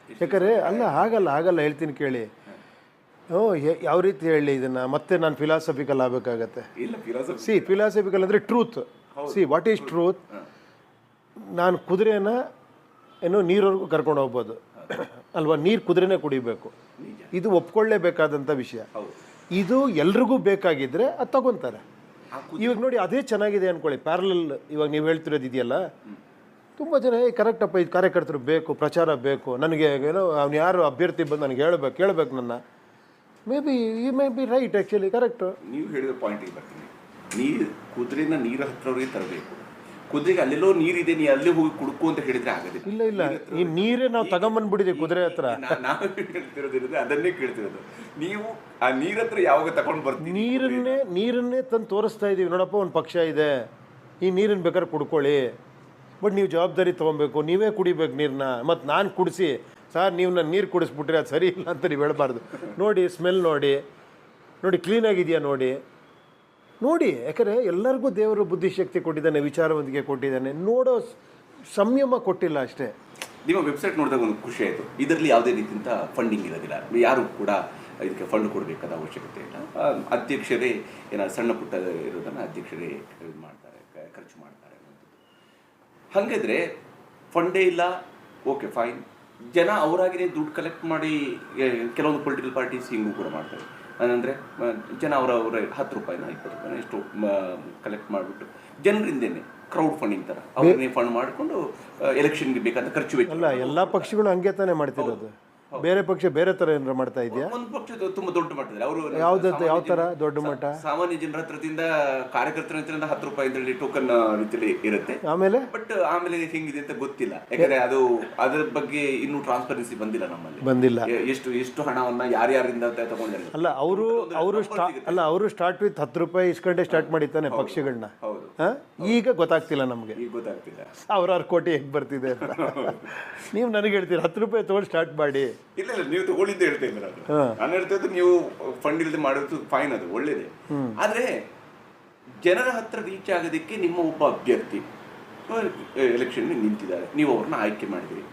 ಯಾಕಂದರೆ ಅಲ್ಲ ಹಾಗಲ್ಲ ಆಗಲ್ಲ ಹೇಳ್ತೀನಿ ಕೇಳಿ. ಹ್ಞೂ ಹೆ- ಯಾವ ರೀತಿ ಹೇಳಿ ಇದನ್ನು? ಮತ್ತೆ ನಾನು ಫಿಲಾಸಫಿಕಲ್ ಆಗಬೇಕಾಗತ್ತೆ. ಸಿ ಫಿಲಾಸಫಿಕಲ್ ಅಂದರೆ truth see what is truth ನಾನು ಕುದುರೆನ ಏನು ನೀರವರೆಗೂ ಕರ್ಕೊಂಡು ಹೋಗ್ಬೋದು. ಅಲ್ವಾ? ನೀರು ಕುದುರೆನೇ ಕುಡಿಬೇಕು. ಇದು ಒಪ್ಕೊಳ್ಳೇಬೇಕಾದಂಥ ವಿಷಯ. ಇದು ಎಲ್ರಿಗೂ ಬೇಕಾಗಿದ್ದರೆ ಅದು ತಗೊತಾರೆ. ಇವಾಗ ನೋಡಿ ಅದೇ ಚೆನ್ನಾಗಿದೆ ಅಂದ್ಕೊಳ್ಳಿ ಪ್ಯಾರಲಲ್ ಇವಾಗ ನೀವು ಹೇಳ್ತಿರೋದು ಇದೆಯಲ್ಲ? ತುಂಬ ಜನ ಏ ಕರೆಕ್ಟಪ್ಪ ಇದು ಕಾರ್ಯಕರ್ತರು ಬೇಕು ಪ್ರಚಾರ ಬೇಕು ನನಗೆ ಏನೋ ಅವ್ನು ಯಾರು ಅಭ್ಯರ್ಥಿ ಬಂದು ನನಗೆ ಹೇಳ್ಬೇಕು ಕೇಳಬೇಕು ನನ್ನ. ಮೇ ಬಿ ಈ maybe right actually correct ನೀವು ಹೇಳಿದ ಪಾಯಿಂಟಿಗೆ ಬರ್ತೀನಿ. ನೀರು ಕುದುರೆನ ನೀರ ಹತ್ತಿರವ್ರಿಗೆ ತರಬೇಕು. ಕುದುರೆಗೆ ಅಲ್ಲೆಲ್ಲೋ ನೀರಿದೆ ನೀ ಅಲ್ಲೇ ಹೋಗಿ ಕುಡ್ಕು ಅಂತ ಹೇಳಿದ್ರೆ ಆಗದೆ ಇಲ್ಲ ಇಲ್ಲ. ಈ ನೀರೇ ನಾವು ತಗೊಂಬಂದ್ಬಿಟ್ಟಿದ್ದೀವಿ ಕುದುರೆ ಹತ್ರ ನಾವು ಹೇಳ್ತಿರೋದಿರೋದು ಅದನ್ನೇ ಕೇಳ್ತಿರೋದು. ನೀವು ಆ ನೀರ ಹತ್ರ ಯಾವಾಗ ತಗೊಂಡು ಬರ್ತೀವಿ ನೀರನ್ನೇ ನೀರನ್ನೇ ತಂದು ತೋರಿಸ್ತಾ ಇದ್ದೀವಿ ನೋಡಪ್ಪ ಒಂದು ಪಕ್ಷ ಇದೆ. ಈ ನೀರನ್ನು ಬೇಕಾದ್ರೆ ಕುಡ್ಕೊಳ್ಳಿ. ಬಟ್ ನೀವು ಜವಾಬ್ದಾರಿ ತೊಗೊಬೇಕು, ನೀವೇ ಕುಡಿಬೇಕು ನೀರನ್ನ ಮತ್ತು ನಾನು ಕುಡಿಸಿ, ಸರ್ ನೀವು ನನ್ನ ನೀರು ಕುಡಿಸ್ಬಿಟ್ರೆ ಅದು ಸರಿ ಇಲ್ಲ ಅಂತ ನೀವು ಹೇಳಬಾರ್ದು. ನೋಡಿ ಸ್ಮೆಲ್ ನೋಡಿ ನೋಡಿ ಕ್ಲೀನಾಗಿದೆಯಾ ನೋಡಿ. ನೋಡಿ, ಯಾಕಂದರೆ ಎಲ್ಲರಿಗೂ ದೇವರು ಬುದ್ಧಿಶಕ್ತಿ ಕೊಟ್ಟಿದ್ದಾನೆ, ವಿಚಾರವಂತಿಕೆ ಕೊಟ್ಟಿದ್ದಾನೆ, ನೋಡೋ ಸಂಯಮ ಕೊಟ್ಟಿಲ್ಲ ಅಷ್ಟೇ. ನಿಮ್ಮ ವೆಬ್ಸೈಟ್ ನೋಡಿದಾಗ ಒಂದು ಖುಷಿ ಆಯಿತು. ಇದರಲ್ಲಿ ಯಾವುದೇ ರೀತಿಯಿಂದ ಫಂಡಿಂಗ್ ಇರೋದಿಲ್ಲ. ಯಾರು ಕೂಡ ಇದಕ್ಕೆ ಫಂಡ್ ಕೊಡಬೇಕಾದ ಅವಶ್ಯಕತೆ ಇಲ್ಲ. ಅಧ್ಯಕ್ಷರೇ ಏನಾದ್ರು ಸಣ್ಣ ಪುಟ್ಟ ಇರೋದನ್ನು ಅಧ್ಯಕ್ಷರೇ ಇದು ಮಾಡ್ತಾರೆ, ಖರ್ಚು ಮಾಡ್ತಾರೆ. ಹಾಗಾದ್ರೆ ಫಂಡೇ ಇಲ್ಲ ಓಕೆ ಫೈನ್ ಜನ ಅವರಾಗಿನೇ ದುಡ್ಡು ಕಲೆಕ್ಟ್ ಮಾಡಿ ಕೆಲವೊಂದು ಪೊಲಿಟಿಕಲ್ ಪಾರ್ಟೀಸ್ ಹಿಂಗೂ ಕೂಡ ಮಾಡ್ತಾರೆ. ಅಂದರೆ ಜನ ಅವರ ಅವರ ಹತ್ತು ರೂಪಾಯಿನ ಇಪ್ಪತ್ತು ರೂಪಾಯಿನ ಎಷ್ಟು ಕಲೆಕ್ಟ್ ಮಾಡಿಬಿಟ್ಟು ಜನರಿಂದೇನೆ ಕ್ರೌಡ್ ಫಂಡಿಂಗ್ ಥರ ಅವ್ರನ್ನೇ ಫಂಡ್ ಮಾಡಿಕೊಂಡು ಎಲೆಕ್ಷನ್ಗೆ ಬೇಕಾದ ಖರ್ಚು ವೆಚ್ಚ. ಎಲ್ಲ ಪಕ್ಷಗಳು ಹಂಗೆ ತಾನೇ ಮಾಡ್ತಿರೋದು. ಬೇರೆ ಪಕ್ಷ ಬೇರೆ ತರ ಏನಾರ ಮಾಡ್ತಾ ಇದೆಯಾ? ಒಂದು ಪಕ್ಷ ತುಂಬಾ ದೊಡ್ಡ ಮಟ್ಟದಲ್ಲಿ ಅವರು ಯಾವ್ದು ಯಾವ ತರ ದೊಡ್ಡ ಮಟ್ಟ? ಸಾಮಾನ್ಯ ಜನರ ಹತ್ರದಿಂದ ಕಾರ್ಯಕರ್ತರ ಹತ್ರದಿಂದ ಹತ್ತು ರೂಪಾಯಿ ಅಂತೇಳಿ ಟೋಕನ್ ರೀತಿಯಲ್ಲಿ ಇರುತ್ತೆ. ಆಮೇಲೆ? ಬಟ್ ಆಮೇಲೆ ಹೆಂಗಿದೆ ಅಂತ ಗೊತ್ತಿಲ್ಲ. ಯಾಕಂದ್ರೆ ಅದು ಅದರ ಬಗ್ಗೆ ಇನ್ನೂ ಟ್ರಾನ್ಸ್ಪರೆನ್ಸಿ ಬಂದಿಲ್ಲ ನಮ್ಮಲ್ಲಿ. ಬಂದಿಲ್ಲ. ಎಷ್ಟು ಎಷ್ಟು ಹಣವನ್ನ ಯಾರ್ಯಾರಿಂದ ಅಂತ ತಗೊಂಡಿದ್ದಾರೆ. ಅಲ್ಲ ಅವರು ಅವರು ಅಲ್ಲ ಅವರು ಸ್ಟಾರ್ಟ್ ವಿತ್ ಹತ್ತು ರೂಪಾಯಿ ಇಸ್ಕೊಂಡೆ ಸ್ಟಾರ್ಟ್ ಮಾಡಿದ್ದಾನೆ ಪಕ್ಷಗಳನ್ನ? ಈಗ ಗೊತ್ತಾಗ್ತಿಲ್ಲ ನಮಗೆ. ಈಗ ಗೊತ್ತಾಗ್ತಿಲ್ಲ. ಸಾವಿರಾರು ಕೋಟಿ ಹೆಂಗ್ ಬರ್ತಿದೆ ಅಂತ. ನೀವು ನನಗೆ ಹೇಳ್ತೀರಾ ಹತ್ತು ರೂಪಾಯಿ ತೊಗೊಂಡು ಸ್ಟಾರ್ಟ್ ಮಾಡಿ. ಇಲ್ಲ ಇಲ್ಲ ನೀವು ತಗೊಳ್ಳಿದ್ದೆ ಹೇಳ್ತಾ ಇದ್ದೀರ ಅದು. ನಾನು ಹೇಳ್ತಾ ಇದ್ದು ನೀವು ಫಂಡ್ ಇಲ್ಲದೆ ಮಾಡೋದು ಫೈನ್ ಅದು ಒಳ್ಳೇದೇ. ಆದ್ರೆ ಜನರ ಹತ್ರ ರೀಚ್ ಆಗೋದಕ್ಕೆ ನಿಮ್ಮ ಒಬ್ಬ ಅಭ್ಯರ್ಥಿ ಎಲೆಕ್ಷನ್ ನಿಂತಿದ್ದಾರೆ. ನೀವು ಅವ್ರನ್ನ ಆಯ್ಕೆ ಮಾಡಿದ್ರಿ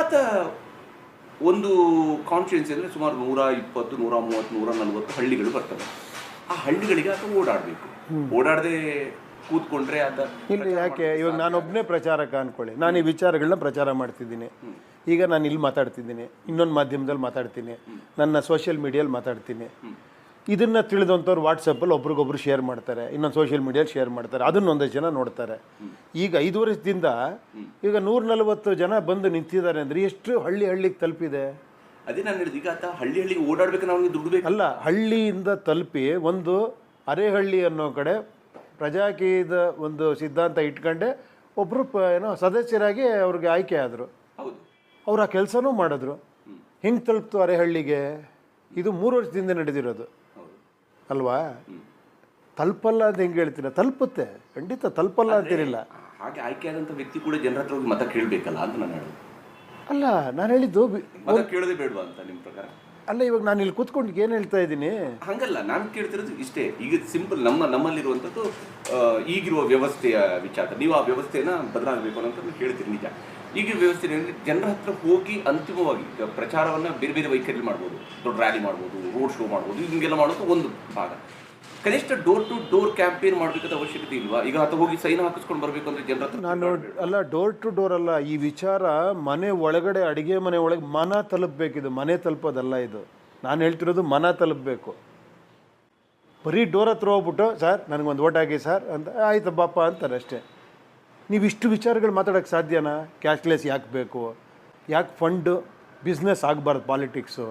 ಆತ ಒಂದು ಕಾನ್ಫಿಡೆನ್ಸ್ ಅಂದರೆ ಸುಮಾರು ನೂರ ಇಪ್ಪತ್ತು ನೂರ ಮೂವತ್ತು ನೂರ ನಲ್ವತ್ತು ಹಳ್ಳಿಗಳು ಬರ್ತವೆ. ಆ ಹಳ್ಳಿಗಳಿಗೆ ಆತ ಓಡಾಡಬೇಕು. ಓಡಾಡದೆ ಕೂತ್ಕೊಂಡ್ರೆ ಆತ ಇಲ್ಲ ಯಾಕೆ? ಇವಾಗ ನಾನೊಬ್ಬನೇ ಪ್ರಚಾರಕ ಅನ್ಕೊಳ್ಳಿ. ನಾನು ಈ ವಿಚಾರಗಳನ್ನ ಪ್ರಚಾರ ಮಾಡ್ತಿದ್ದೀನಿ. ಈಗ ನಾನು ಇಲ್ಲಿ ಮಾತಾಡ್ತಿದ್ದೀನಿ ಇನ್ನೊಂದು ಮಾಧ್ಯಮದಲ್ಲಿ ಮಾತಾಡ್ತೀನಿ ನನ್ನ ಸೋಷಿಯಲ್ ಮೀಡಿಯಲ್ಲಿ ಮಾತಾಡ್ತೀನಿ. ಇದನ್ನು ತಿಳಿದಂಥವ್ರು ವಾಟ್ಸಪ್ಪಲ್ಲಿ ಒಬ್ರಿಗೊಬ್ರು ಶೇರ್ ಮಾಡ್ತಾರೆ ಇನ್ನೊಂದು ಸೋಷಿಯಲ್ ಮೀಡಿಯಲ್ಲಿ ಶೇರ್ ಮಾಡ್ತಾರೆ ಅದನ್ನ ಒಂದಷ್ಟು ಜನ ನೋಡ್ತಾರೆ. ಈಗ ಐದು ವರ್ಷದಿಂದ ಈಗ ನೂರ ನಲವತ್ತು ಜನ ಬಂದು ನಿಂತಿದ್ದಾರೆ ಅಂದರೆ ಎಷ್ಟು ಹಳ್ಳಿ ಹಳ್ಳಿಗೆ ತಲುಪಿದೆ? ಅದೇ ನಾನು ಹೇಳಿದ ಈಗ ಹಳ್ಳಿ ಹಳ್ಳಿಗೆ ಓಡಾಡ್ಬೇಕು ನಾವು ದುಡ್ಡು ಅಲ್ಲ ಹಳ್ಳಿಯಿಂದ ತಲುಪಿ ಒಂದು ಅರೆಹಳ್ಳಿ ಅನ್ನೋ ಕಡೆ ಪ್ರಜಾಕೀಯದ ಒಂದು ಸಿದ್ಧಾಂತ ಇಟ್ಕೊಂಡೆ ಒಬ್ಬರು ಏನೋ ಸದಸ್ಯರಾಗಿ ಅವ್ರಿಗೆ ಆಯ್ಕೆ ಆದರು. ಅವ್ರು ಆ ಕೆಲಸನೂ ಮಾಡಿದ್ರು. ಹಿಂಗೆ ತಲುಪ್ತು ಅರೆಹಳ್ಳಿಗೆ. ಇದು ಮೂರು ವರ್ಷದಿಂದ ನಡೆದಿರೋದು. ಅಲ್ವಾ? ತಲುಪಲ್ಲ ಅಂತ ಹೆಂಗೆ ಹೇಳ್ತೀರ? ತಲುಪುತ್ತೆ. ಖಂಡಿತ ತಲುಪಲ್ಲ ಅಂತಿರಲಿಲ್ಲ ಹಾಗೆ ಆಯ್ಕೆಯಾದಂಥ ವ್ಯಕ್ತಿ ಕೂಡ ಜನರ ಹತ್ರ ಹೋಗಿ ಮತ ಕೇಳಬೇಕಲ್ಲ ಅಂತ ನಾನು ಹೇಳೋದು. ಅಲ್ಲ ನಾನು ಹೇಳಿದ್ದು ಮತ ಕೇಳೋದೇ ಬೇಡವಾ ಅಂತ ನಿಮ್ಮ ಪ್ರಕಾರ? ಅಲ್ಲ ಇವಾಗ ನಾನು ಇಲ್ಲಿ ಕೂತ್ಕೊಂಡು ಏನು ಹೇಳ್ತಾ ಇದ್ದೀನಿ? ಹಂಗಲ್ಲ ನಾನು ಕೇಳ್ತಿರೋದು ಇಷ್ಟೇ. ಈಗ ಸಿಂಪಲ್ ನಮ್ಮ ನಮ್ಮಲ್ಲಿರುವಂಥದ್ದು ಈಗಿರುವ ವ್ಯವಸ್ಥೆಯ ವಿಚಾರ. ನೀವು ಆ ವ್ಯವಸ್ಥೆನ ಬದಲಾಗಬೇಕು ಅನ್ನೋಂಥ ಹೇಳ್ತೀರಿ ನಿಜ. ಈಗ ವ್ಯವಸ್ಥೆ ಜನರ ಹತ್ರ ಹೋಗಿ ಅಂತಿಮವಾಗಿ ಪ್ರಚಾರವನ್ನು ಬೇರೆ ಬೇರೆ ವೈಖರಿ ಮಾಡ್ಬೋದು. ದೊಡ್ಡ ರ್ಯಾಲಿ ಮಾಡ್ಬೋದು ರೋಡ್ ಶೋ ಮಾಡ್ಬೋದು, ಹಿಂಗೆಲ್ಲ ಮಾಡೋದು ಒಂದು ಭಾಗ. ಕನಿಷ್ಠ ಡೋರ್ ಟು ಡೋರ್ ಕ್ಯಾಂಪೇನ್ ಮಾಡಬೇಕಾದ ಅವಶ್ಯಕತೆ ಇಲ್ವಾ? ಈಗ ಅಥವಾ ಹೋಗಿ ಸೈನ್ ಹಾಕಿಸ್ಕೊಂಡು ಬರಬೇಕು ಅಂದ್ರೆ ಜನರ ನಾನು ಅಲ್ಲ ಡೋರ್ ಟು ಡೋರ್ ಅಲ್ಲ, ಈ ವಿಚಾರ ಮನೆ ಒಳಗಡೆ, ಅಡುಗೆ ಮನೆ ಒಳಗೆ ಮನ ತಲುಪಬೇಕಿದು. ಮನೆ ತಲುಪೋದಲ್ಲ ಇದು. ನಾನು ಹೇಳ್ತಿರೋದು ಮನ ತಲುಪಬೇಕು. ಬರೀ ಡೋರ್ ಹತ್ರ ಹೋಗ್ಬಿಟ್ಟು, ಸರ್, ನನಗೊಂದು ಓಟ್ ಹಾಕಿ, ಸರ್, ಅಂತ, ಆಯ್ತು ಬಾಪ, ಅಂತಾರೆ ಅಷ್ಟೇ. ನೀವು ಇಷ್ಟು ವಿಚಾರಗಳು ಮಾತಾಡೋಕ್ಕೆ ಸಾಧ್ಯನಾ? ಕ್ಯಾಶ್ಲೆಸ್ ಯಾಕೆ ಬೇಕು? ಯಾಕೆ ಫಂಡ್ ಬಿಸ್ನೆಸ್ ಆಗಬಾರ್ದು ಪಾಲಿಟಿಕ್ಸು?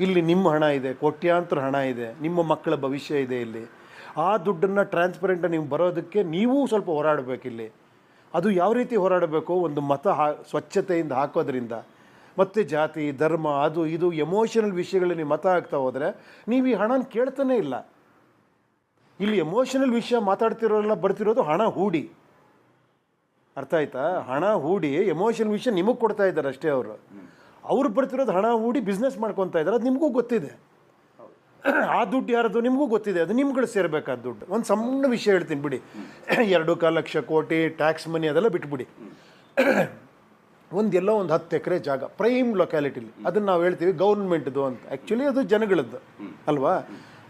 ಇಲ್ಲಿ ನಿಮ್ಮ ಹಣ ಇದೆ, ಕೋಟ್ಯಾಂತರ ಹಣ ಇದೆ, ನಿಮ್ಮ ಮಕ್ಕಳ ಭವಿಷ್ಯ ಇದೆ ಇಲ್ಲಿ. ಆ ದುಡ್ಡನ್ನು ಟ್ರಾನ್ಸ್ಪರೆಂಟಾಗಿ ನೀವು ಬರೋದಕ್ಕೆ ನೀವು ಸ್ವಲ್ಪ ಹೋರಾಡಬೇಕಿಲ್ಲಿ ಅದು ಯಾವ ರೀತಿ ಹೋರಾಡಬೇಕು? ಒಂದು ಮತ ಹಾ, ಸ್ವಚ್ಛತೆಯಿಂದ ಹಾಕೋದ್ರಿಂದ. ಮತ್ತು ಜಾತಿ, ಧರ್ಮ, ಅದು ಇದು ಎಮೋಷನಲ್ ವಿಷಯಗಳಲ್ಲಿ ನೀವು ಮತ ಹಾಕ್ತಾ ಹೋದರೆ ನೀವು ಈ ಹಣನ ಕೇಳ್ತಾನೇ ಇಲ್ಲ. ಇಲ್ಲಿ ಎಮೋಷನಲ್ ವಿಷಯ ಮಾತಾಡ್ತಿರೋಲ್ಲ ಬರ್ತಿರೋದು ಹಣ ಹೂಡಿ. ಅರ್ಥ ಆಯ್ತಾ? ಹಣ ಹೂಡಿ ಎಮೋಷನ್ ವಿಷಯ ನಿಮಗೆ ಕೊಡ್ತಾ ಇದ್ದಾರೆ ಅಷ್ಟೇ ಅವರು. ಅವ್ರು ಬರ್ತಿರೋದು ಹಣ ಹೂಡಿ ಬಿಸ್ನೆಸ್ ಮಾಡ್ಕೊತಾ ಇದ್ದಾರೆ, ಅದು ನಿಮಗೂ ಗೊತ್ತಿದೆ. ಆ ದುಡ್ಡು ಯಾರದು ನಿಮಗೂ ಗೊತ್ತಿದೆ, ಅದು ನಿಮ್ಗಳು ಸೇರ್ಬೇಕಾದ ದುಡ್ಡು. ಒಂದು ಸಣ್ಣ ವಿಷಯ ಹೇಳ್ತೀನಿ, ಬಿಡಿ. ಎರಡು ಕಾಲು ಲಕ್ಷ ಕೋಟಿ ಟ್ಯಾಕ್ಸ್ ಮನಿ ಅದೆಲ್ಲ ಬಿಟ್ಬಿಡಿ. ಒಂದು ಎಲ್ಲೋ ಒಂದು ಹತ್ತು ಎಕರೆ ಜಾಗ ಪ್ರೈಮ್ ಲೊಕ್ಯಾಲಿಟಿಲಿ ಅದನ್ನು ನಾವು ಹೇಳ್ತೀವಿ ಗೌರ್ಮೆಂಟ್ದು ಅಂತ. ಆ್ಯಕ್ಚುಲಿ ಅದು ಜನಗಳದ್ದು, ಅಲ್ವಾ?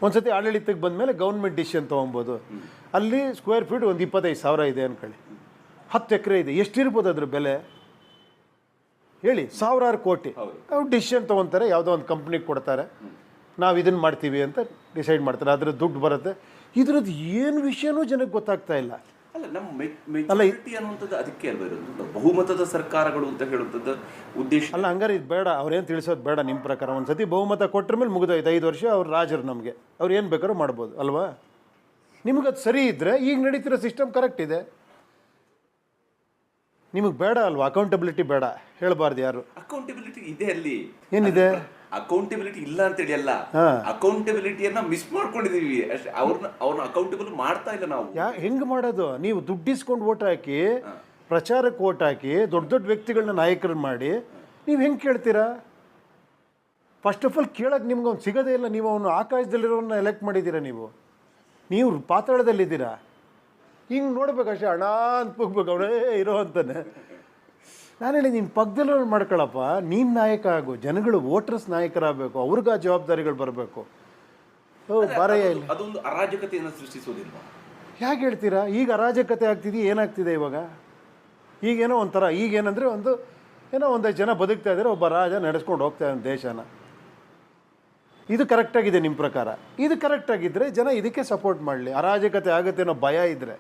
ಒಂದ್ಸತಿ ಆಡಳಿತಕ್ಕೆ ಬಂದಮೇಲೆ ಗೌರ್ಮೆಂಟ್ ಡಿಸಿಷನ್ ತೊಗೊಬೋದು. ಅಲ್ಲಿ ಸ್ಕ್ವೇರ್ ಫೀಟ್ ಒಂದು ಇಪ್ಪತ್ತೈದು ಸಾವಿರ ಇದೆ ಅನ್ಕೊಳ್ಳಿ. ಹತ್ತು ಎಕರೆ ಇದೆ ಎಷ್ಟಿರ್ಬೋದು ಅದ್ರ ಬೆಲೆ? ಹೇಳಿ ಸಾವಿರಾರು ಕೋಟಿ. ಅವ್ರು ಡಿಸಿಷನ್ ತೊಗೊತಾರೆ ಯಾವುದೋ ಒಂದು ಕಂಪ್ನಿಗೆ ಕೊಡ್ತಾರೆ. ನಾವು ಇದನ್ನು ಮಾಡ್ತೀವಿ ಅಂತ ಡಿಸೈಡ್ ಮಾಡ್ತಾರೆ ಅದ್ರ ದುಡ್ಡು ಬರುತ್ತೆ. ಇದ್ರದ್ದು ಏನು ವಿಷಯನೂ ಜನಕ್ಕೆ ಗೊತ್ತಾಗ್ತಾ ಇಲ್ಲ. ಅಲ್ಲ ನಮ್ಮ ಮೆಜಾರಿಟಿ ಅನ್ನುವಂಥದ್ದು ಅದಕ್ಕೆ ಅಲ್ವ ಇರೋದು? ಬಹುಮತದ ಸರ್ಕಾರಗಳು ಅಂತ ಹೇಳುವಂಥದ್ದು ಉದ್ದೇಶ ಅಲ್ಲ ಹಂಗಾರೆ ಇದು ಬೇಡ ಅವ್ರೇನು ತಿಳಿಸೋದು ಬೇಡ ನಿಮ್ಮ ಪ್ರಕಾರ. ಒಂದು ಸತಿ ಬಹುಮತ ಕೊಟ್ಟರ ಮೇಲೆ ಮುಗಿದೋಯ್ತು ಐದು ವರ್ಷ ಅವ್ರು ರಾಜರು ನಮಗೆ. ಅವ್ರು ಏನು ಬೇಕಾದ್ರೂ ಮಾಡ್ಬೋದು ಅಲ್ವಾ? ನಿಮಗದು ಸರಿ ಇದ್ದರೆ ಈಗ ನಡೀತಿರೋ ಸಿಸ್ಟಮ್ ಕರೆಕ್ಟ್ ಇದೆ. ನಿಮಗೆ ಬೇಡ ಅಲ್ವಾ? ಅಕೌಂಟಬಿಲಿಟಿ ಬೇಡ. ಹೇಳಬಾರ್ದು ಯಾರು. ಅಕೌಂಟಬಿಲಿಟಿ ಇದೆ ಅಲ್ಲಿ. ಏನಿದೆ? ಅಕೌಂಟಬಿಲಿಟಿ ಇಲ್ಲ ಅಂತೇಳಿ ಅಲ್ಲ. ಹಾ. ಅಕೌಂಟಬಿಲಿಟಿಯನ್ನ ಮಿಸ್ ಮಾಡ್ಕೊಂಡಿದೀವಿ. ಅಷ್ಟೇ ಅವ್ರನ್ನ ಅವ್ರನ್ನ ಅಕೌಂಟಬಲ್ ಮಾಡ್ತಾ ಇಲ್ಲ ನಾವು. ಯಾ ಹೆಂಗೆ ಮಾಡೋದು? ನೀವು ದುಡ್ಡಿಸ್ಕೊಂಡು ಓಟ್ ಹಾಕಿ ಪ್ರಚಾರಕ್ಕೆ ಓಟ್ ಹಾಕಿ ದೊಡ್ಡ ದೊಡ್ಡ ವ್ಯಕ್ತಿಗಳನ್ನ ನಾಯಕರನ್ನ ಮಾಡಿ ನೀವು ಹೆಂಗೆ ಕೇಳ್ತೀರಾ? ಫಸ್ಟ್ ಆಫ್ ಆಲ್ ಕೇಳಕ್ಕೆ ನಿಮ್ಗೆ ಅವ್ನು ಸಿಗೋದೇ ಇಲ್ಲ. ನೀವು ಅವನು ಆಕಾಶದಲ್ಲಿರೋನ್ನ ಎಲೆಕ್ಟ್ ಮಾಡಿದ್ದೀರಾ ನೀವು? ನೀವು ಪಾತಾಳದಲ್ಲಿದ್ದೀರಾ? ಹಿಂಗೆ ನೋಡ್ಬೇಕಷ್ಟೇ ಅಣ್ಣ ಅಂತ ಹೋಗ್ಬೇಕು ಅವಳೇ ಇರೋ ಅಂತಾನೆ. ನಾನು ಹೇಳಿ ನೀನು ಪಕ್ಕದಲ್ಲಿ ಮಾಡ್ಕೊಳಪ್ಪ ನೀನು ನಾಯಕ ಆಗು ಜನಗಳು ವೋಟರ್ಸ್ ನಾಯಕರಾಗಬೇಕು ಅವ್ರಿಗೆ ಆ ಜವಾಬ್ದಾರಿಗಳು ಬರಬೇಕು. ಓ ಬಾರಯ್ಯ ಇಲ್ಲ. ಅದೊಂದು ಅರಾಜಕತೆಯನ್ನು ಸೃಷ್ಟಿಸೋದಿಲ್ಲ ಹೇಗೆ ಹೇಳ್ತೀರಾ? ಈಗ ಅರಾಜಕತೆ ಆಗ್ತಿದೆ ಏನಾಗ್ತಿದೆ ಇವಾಗ? ಈಗೇನೋ ಒಂಥರ ಈಗೇನಂದರೆ ಒಂದು ಏನೋ ಒಂದೈದು ಜನ ಬದುಕ್ತಾ ಇದ್ದಾರೆ ಒಬ್ಬ ರಾಜ ನಡೆಸ್ಕೊಂಡು ಹೋಗ್ತಾ ಇದ್ದಾನೆ ದೇಶನ. ಇದು ಕರೆಕ್ಟಾಗಿದೆ ನಿಮ್ಮ ಪ್ರಕಾರ? ಇದು ಕರೆಕ್ಟಾಗಿದ್ದರೆ ಜನ ಇದಕ್ಕೆ ಸಪೋರ್ಟ್ ಮಾಡಲಿ. ಅರಾಜಕತೆ ಆಗುತ್ತೆ ಅನ್ನೋ ಭಯ ಇದ್ದರೆ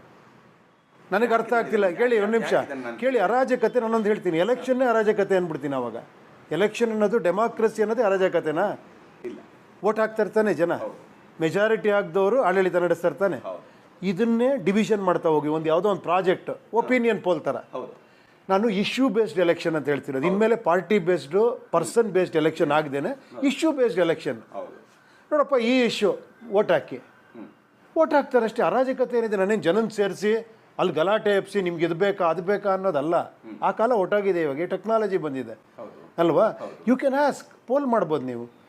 ನನಗೆ ಅರ್ಥ ಆಗ್ತಿಲ್ಲ. ಕೇಳಿ ಒಂದು ನಿಮಿಷ. ಕೇಳಿ, ಅರಾಜಕತೆ ನಾನೊಂದು ಹೇಳ್ತೀನಿ. ಎಲೆಕ್ಷನ್ನೇ ಅರಾಜಕತೆ ಅಂದ್ಬಿಡ್ತೀನಿ ಅವಾಗ. ಎಲೆಕ್ಷನ್ ಅನ್ನೋದು ಡೆಮಾಕ್ರಸಿ ಅನ್ನೋದೇ ಅರಾಜಕತೆನಾ? ಇಲ್ಲ ಓಟ್ ಹಾಕ್ತಾ ಇರ್ತಾನೆ ಜನ. ಮೆಜಾರಿಟಿ ಆಗದವರು ಆಡಳಿತ ನಡೆಸ್ತಾ ಇರ್ತಾನೆ. ಇದನ್ನೇ ಡಿವಿಷನ್ ಮಾಡ್ತಾ ಹೋಗಿ, ಒಂದು ಯಾವುದೋ ಒಂದು ಪ್ರಾಜೆಕ್ಟ್ ಒಪಿನಿಯನ್ ಪೋಲ್ ಥರ ನಾನು ಇಶ್ಯೂ ಬೇಸ್ಡ್ ಎಲೆಕ್ಷನ್ ಅಂತ ಹೇಳ್ತಿರೋದು. ಇನ್ಮೇಲೆ party based person based election ಆಗದೇನೆ. Issue based election ನೋಡಪ್ಪ, ಈ ಇಶ್ಯೂ ಓಟ್ ಹಾಕಿ. ಓಟ್ ಹಾಕ್ತಾರಷ್ಟೇ ಅರಾಜಕತೆ ಏನಿದೆ? ನಾನೇನು ಜನನ ಸೇರಿಸಿ ಅಲ್ಲಿ ಗಲಾಟೆ ಎಪ್ಸಿ ನಿಮ್ಗೆ ಇದು ಬೇಕಾ, ಅದು ಬೇಕಾ ಅನ್ನೋದಲ್ಲ. ಆ ಕಾಲ ಒಟ್ಟಾಗಿದೆ ಇವಾಗ. ಟೆಕ್ನಾಲಜಿ ಬಂದಿದೆ. ಅಲ್ವಾ? ಯು ಕ್ಯಾನ್ ಆಸ್ಕ್ ಪೋಲ್ ಮಾಡ್ಬೋದು ನೀವು.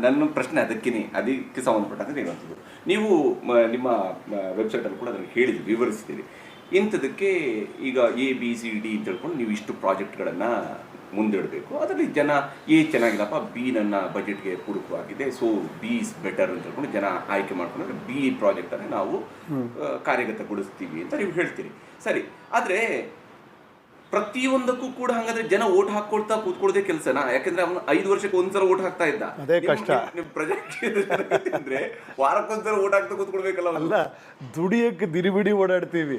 ನನ್ನ ಪ್ರಶ್ನೆ ಅದಕ್ಕೇನೆ ಅದಕ್ಕೆ ಸಂಬಂಧಪಟ್ಟಂತೆ ನೀವು ಮ- ನಿಮ್ಮ ವೆಬ್ಸೈಟಲ್ಲಿ ಕೂಡ ಅದನ್ನು ಹೇಳಿದ್ವಿ ವಿವರಿಸಿದ್ದೀರಿ. ಇಂಥದಕ್ಕೆ ಈಗ ಎ ಬಿ ಸಿ ಡಿ ಅಂತ ಹೇಳ್ಕೊಂಡು ನೀವು ಇಷ್ಟು ಪ್ರಾಜೆಕ್ಟ್ಗಳನ್ನು ಮುಂದಿಡಬೇಕು. ಅದರಲ್ಲಿ ಜನ ಎ ಚೆನ್ನಾಗಿಲ್ಲಪ್ಪ ಬಿ ನನ್ನ ಬಜೆಟ್ಗೆ ಪೂರಕವಾಗಿದೆ ಸೊ ಬಿ ಇಸ್ ಬೆಟರ್ ಅಂತ ಹೇಳ್ಕೊಂಡು ಜನ ಆಯ್ಕೆ ಮಾಡ್ಕೊಂಡ್ರೆ ಬಿ ಪ್ರಾಜೆಕ್ಟನ್ನು ನಾವು ಕಾರ್ಯಗತಗೊಳಿಸ್ತೀವಿ ಅಂತ ನೀವು ಹೇಳ್ತೀರಿ. ಸರಿ ಆದರೆ ಪ್ರತಿಯೊಂದಕ್ಕೂ ಕೂಡ ಹಂಗಾದ್ರೆ ಜನ ಓಟ್ ಹಾಕೊಳ್ತಾ ಕೂತ್ಕೊಳ್ಳೋದೇ ಕೆಲಸನಾ? ಯಾಕಂದ್ರೆ ಅವನು ಐದು ವರ್ಷಕ್ಕೆ ಒಂದ್ಸಲ ಓಟ್ ಹಾಕ್ತಾ ಇದ್ದ. ಅದೇ ಕಷ್ಟ. ಅಂದ್ರೆ ವಾರಕ್ಕೊಂದ್ಸಲ ಓಟ್ ಹಾಕ್ತಾ ಕೂತ್ಕೊಳ್ಬೇಕಲ್ಲ. ಅಲ್ಲ ದುಡಿಯಕ್ಕೆ ದಿರಿಬಿಡಿ ಓಡಾಡ್ತೀವಿ.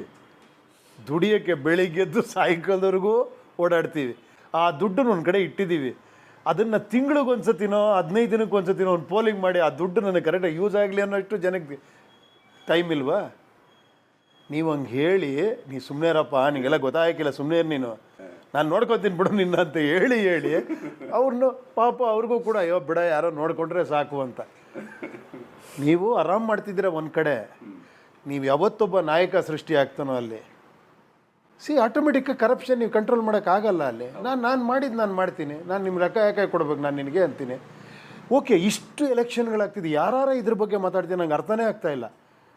ದುಡಿಯೋಕ್ಕೆ ಬೆಳಿಗ್ಗೆದ್ದು ಸಾಯಂಕಾಲದವರೆಗೂ ಓಡಾಡ್ತೀವಿ. ಆ ದುಡ್ಡನ್ನು ಒಂದು ಕಡೆ ಇಟ್ಟಿದ್ದೀವಿ. ಅದನ್ನು ತಿಂಗಳಿಗೆ ಒಂದ್ಸತಿನೋ ಹದಿನೈದು ದಿನಕ್ಕೆ ಒಂದ್ಸತಿನೋ ಒಂದು ಪೋಲಿಂಗ್ ಮಾಡಿ ಆ ದುಡ್ಡು ನನಗೆ ಕರೆಕ್ಟಾಗಿ ಯೂಸ್ ಆಗಲಿ ಅನ್ನೋಷ್ಟು ಜನಕ್ಕೆ ಟೈಮ್ ಇಲ್ವಾ? ನೀವು ಹಂಗೆ ಹೇಳಿ, ನೀ ಸುಮ್ಮನೆ ಇರಪ್ಪ ನಿಮಗೆಲ್ಲ ಗೊತ್ತಾಗಿಲ್ಲ ಸುಮ್ಮನೆ ನೀನು. ನಾನು ನೋಡ್ಕೊತೀನಿ ಬಿಡು ನಿನ್ನ ಅಂತ ಹೇಳಿ ಹೇಳಿ ಅವ್ರನ್ನ ಪಾಪ ಅವ್ರಿಗೂ ಕೂಡ ಅಯ್ಯೋ ಬಿಡ, ಯಾರೋ ನೋಡಿಕೊಂಡ್ರೆ ಸಾಕು ಅಂತ. ನೀವು ಆರಾಮ್ ಮಾಡ್ತಿದ್ದೀರ ಒಂದು ಕಡೆ. ನೀವು ಯಾವತ್ತೊಬ್ಬ ನಾಯಕ ಸೃಷ್ಟಿ ಆಗ್ತಾನೋ ಅಲ್ಲಿ. ಸಿ ಆಟೋಮೆಟಿಕ್ ಕರಪ್ಷನ್ ನೀವು ಕಂಟ್ರೋಲ್ ಮಾಡೋಕ್ಕಾಗಲ್ಲ ಅಲ್ಲಿ. ನಾನು ನಾನು ಮಾಡಿದ್ದು ನಾನು ಮಾಡ್ತೀನಿ. ನಾನು ನಿಮ್ಮ ರೊಕ್ಕ ಯಾಕೆ ಕೊಡ್ಬೇಕು, ನಾನು ನಿನಗೆ ಅಂತೀನಿ. ಓಕೆ ಇಷ್ಟು ಎಲೆಕ್ಷನ್ಗಳಾಗ್ತಿದೆ. ಯಾರು ಇದ್ರ ಬಗ್ಗೆ ಮಾತಾಡ್ತೀನಿ ನಂಗೆ ಅರ್ಥನೇ ಆಗ್ತಾ ಇಲ್ಲ.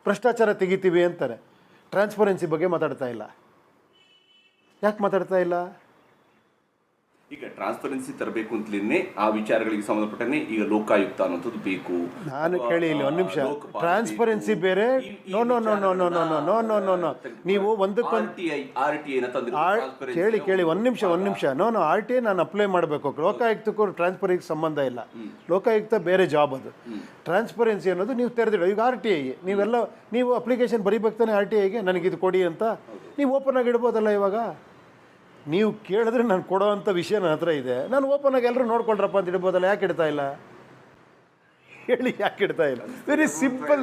ಭ್ರಷ್ಟಾಚಾರ ತೆಗಿತೀವಿ ಅಂತಾರೆ. ಟ್ರಾನ್ಸ್ಪರೆನ್ಸಿ ಬಗ್ಗೆ ಮಾತಾಡ್ತಾ ಇಲ್ಲ. ಯಾಕೆ ಮಾತಾಡ್ತಾ ಇಲ್ಲ? ಈಗ ಟ್ರಾನ್ಸ್ಪರೆನ್ಸಿ ತರಬೇಕು ಅಂತಲೇ ಆ ವಿಚಾರಗಳಿಗೆ ಸಂಬಂಧಪಟ್ಟನೆ ಈಗ ಲೋಕಾಯುಕ್ತ ಅನ್ನೋದು ಬೇಕು. ನಾನು ಕೇಳಿ ಇಲ್ಲಿ ಒಂದು ನಿಮಿಷ. ಟ್ರಾನ್ಸ್ಪರೆನ್ಸಿ ಬೇರೆ. No no no no no no no no no no no ನೀವು ಒಂದಕ್ಕೊಂದು ಆರ್ transparency ಕೇಳಿ ಕೇಳಿ ಒಂದು ನಿಮಿಷ ಒಂದು ನಿಮಿಷ. ನೋ ನೋ ಆರ್ ಟಿ ನಾನು ಅಪ್ಲೈ ಮಾಡಬೇಕು. ಲೋಕಾಯುಕ್ತಕ್ಕೂ ಟ್ರಾನ್ಸ್ಪರೆನ್ಸಿ ಸಂಬಂಧ ಇಲ್ಲ. ಲೋಕಾಯುಕ್ತ ಬೇರೆ ಜಾಬ್ ಅದು. ಟ್ರಾನ್ಸ್ಪರೆನ್ಸಿ ಅನ್ನೋದು ನೀವು ತೆರೆದಿಡೋ ಈಗ ಆರ್ ಟಿ ಐ ನೀವೆಲ್ಲ ನೀವು ಅಪ್ಲಿಕೇಶನ್ ಬರೀಬೇಕು ತಾನೆ ಆರ್ ಟಿ ಐಗೆ ನನಗೆ ಇದು ಕೊಡಿ ಅಂತ. ನೀವು ಓಪನ್ ಆಗಿ ಇಡ್ಬೋದಲ್ಲ ಇವಾಗ? ನೀವು ಕೇಳಿದ್ರೆ ನಾನು ಕೊಡೋವಂಥ ವಿಷಯ ನನ್ನ ಹತ್ರ ಇದೆ. ನಾನು ಓಪನ್ ಆಗಿ ಎಲ್ಲರೂ ನೋಡ್ಕೊಂಡ್ರಪ್ಪ ಅಂತ ಇಡ್ಬೋದಲ್ಲ ಯಾಕೆ ಇಡ್ತಾ ಇಲ್ಲ? ಹೇಳಿ ಯಾಕೆ ಇಡ್ತಾ ಇಲ್ಲ? ವೆರಿ ಸಿಂಪಲ್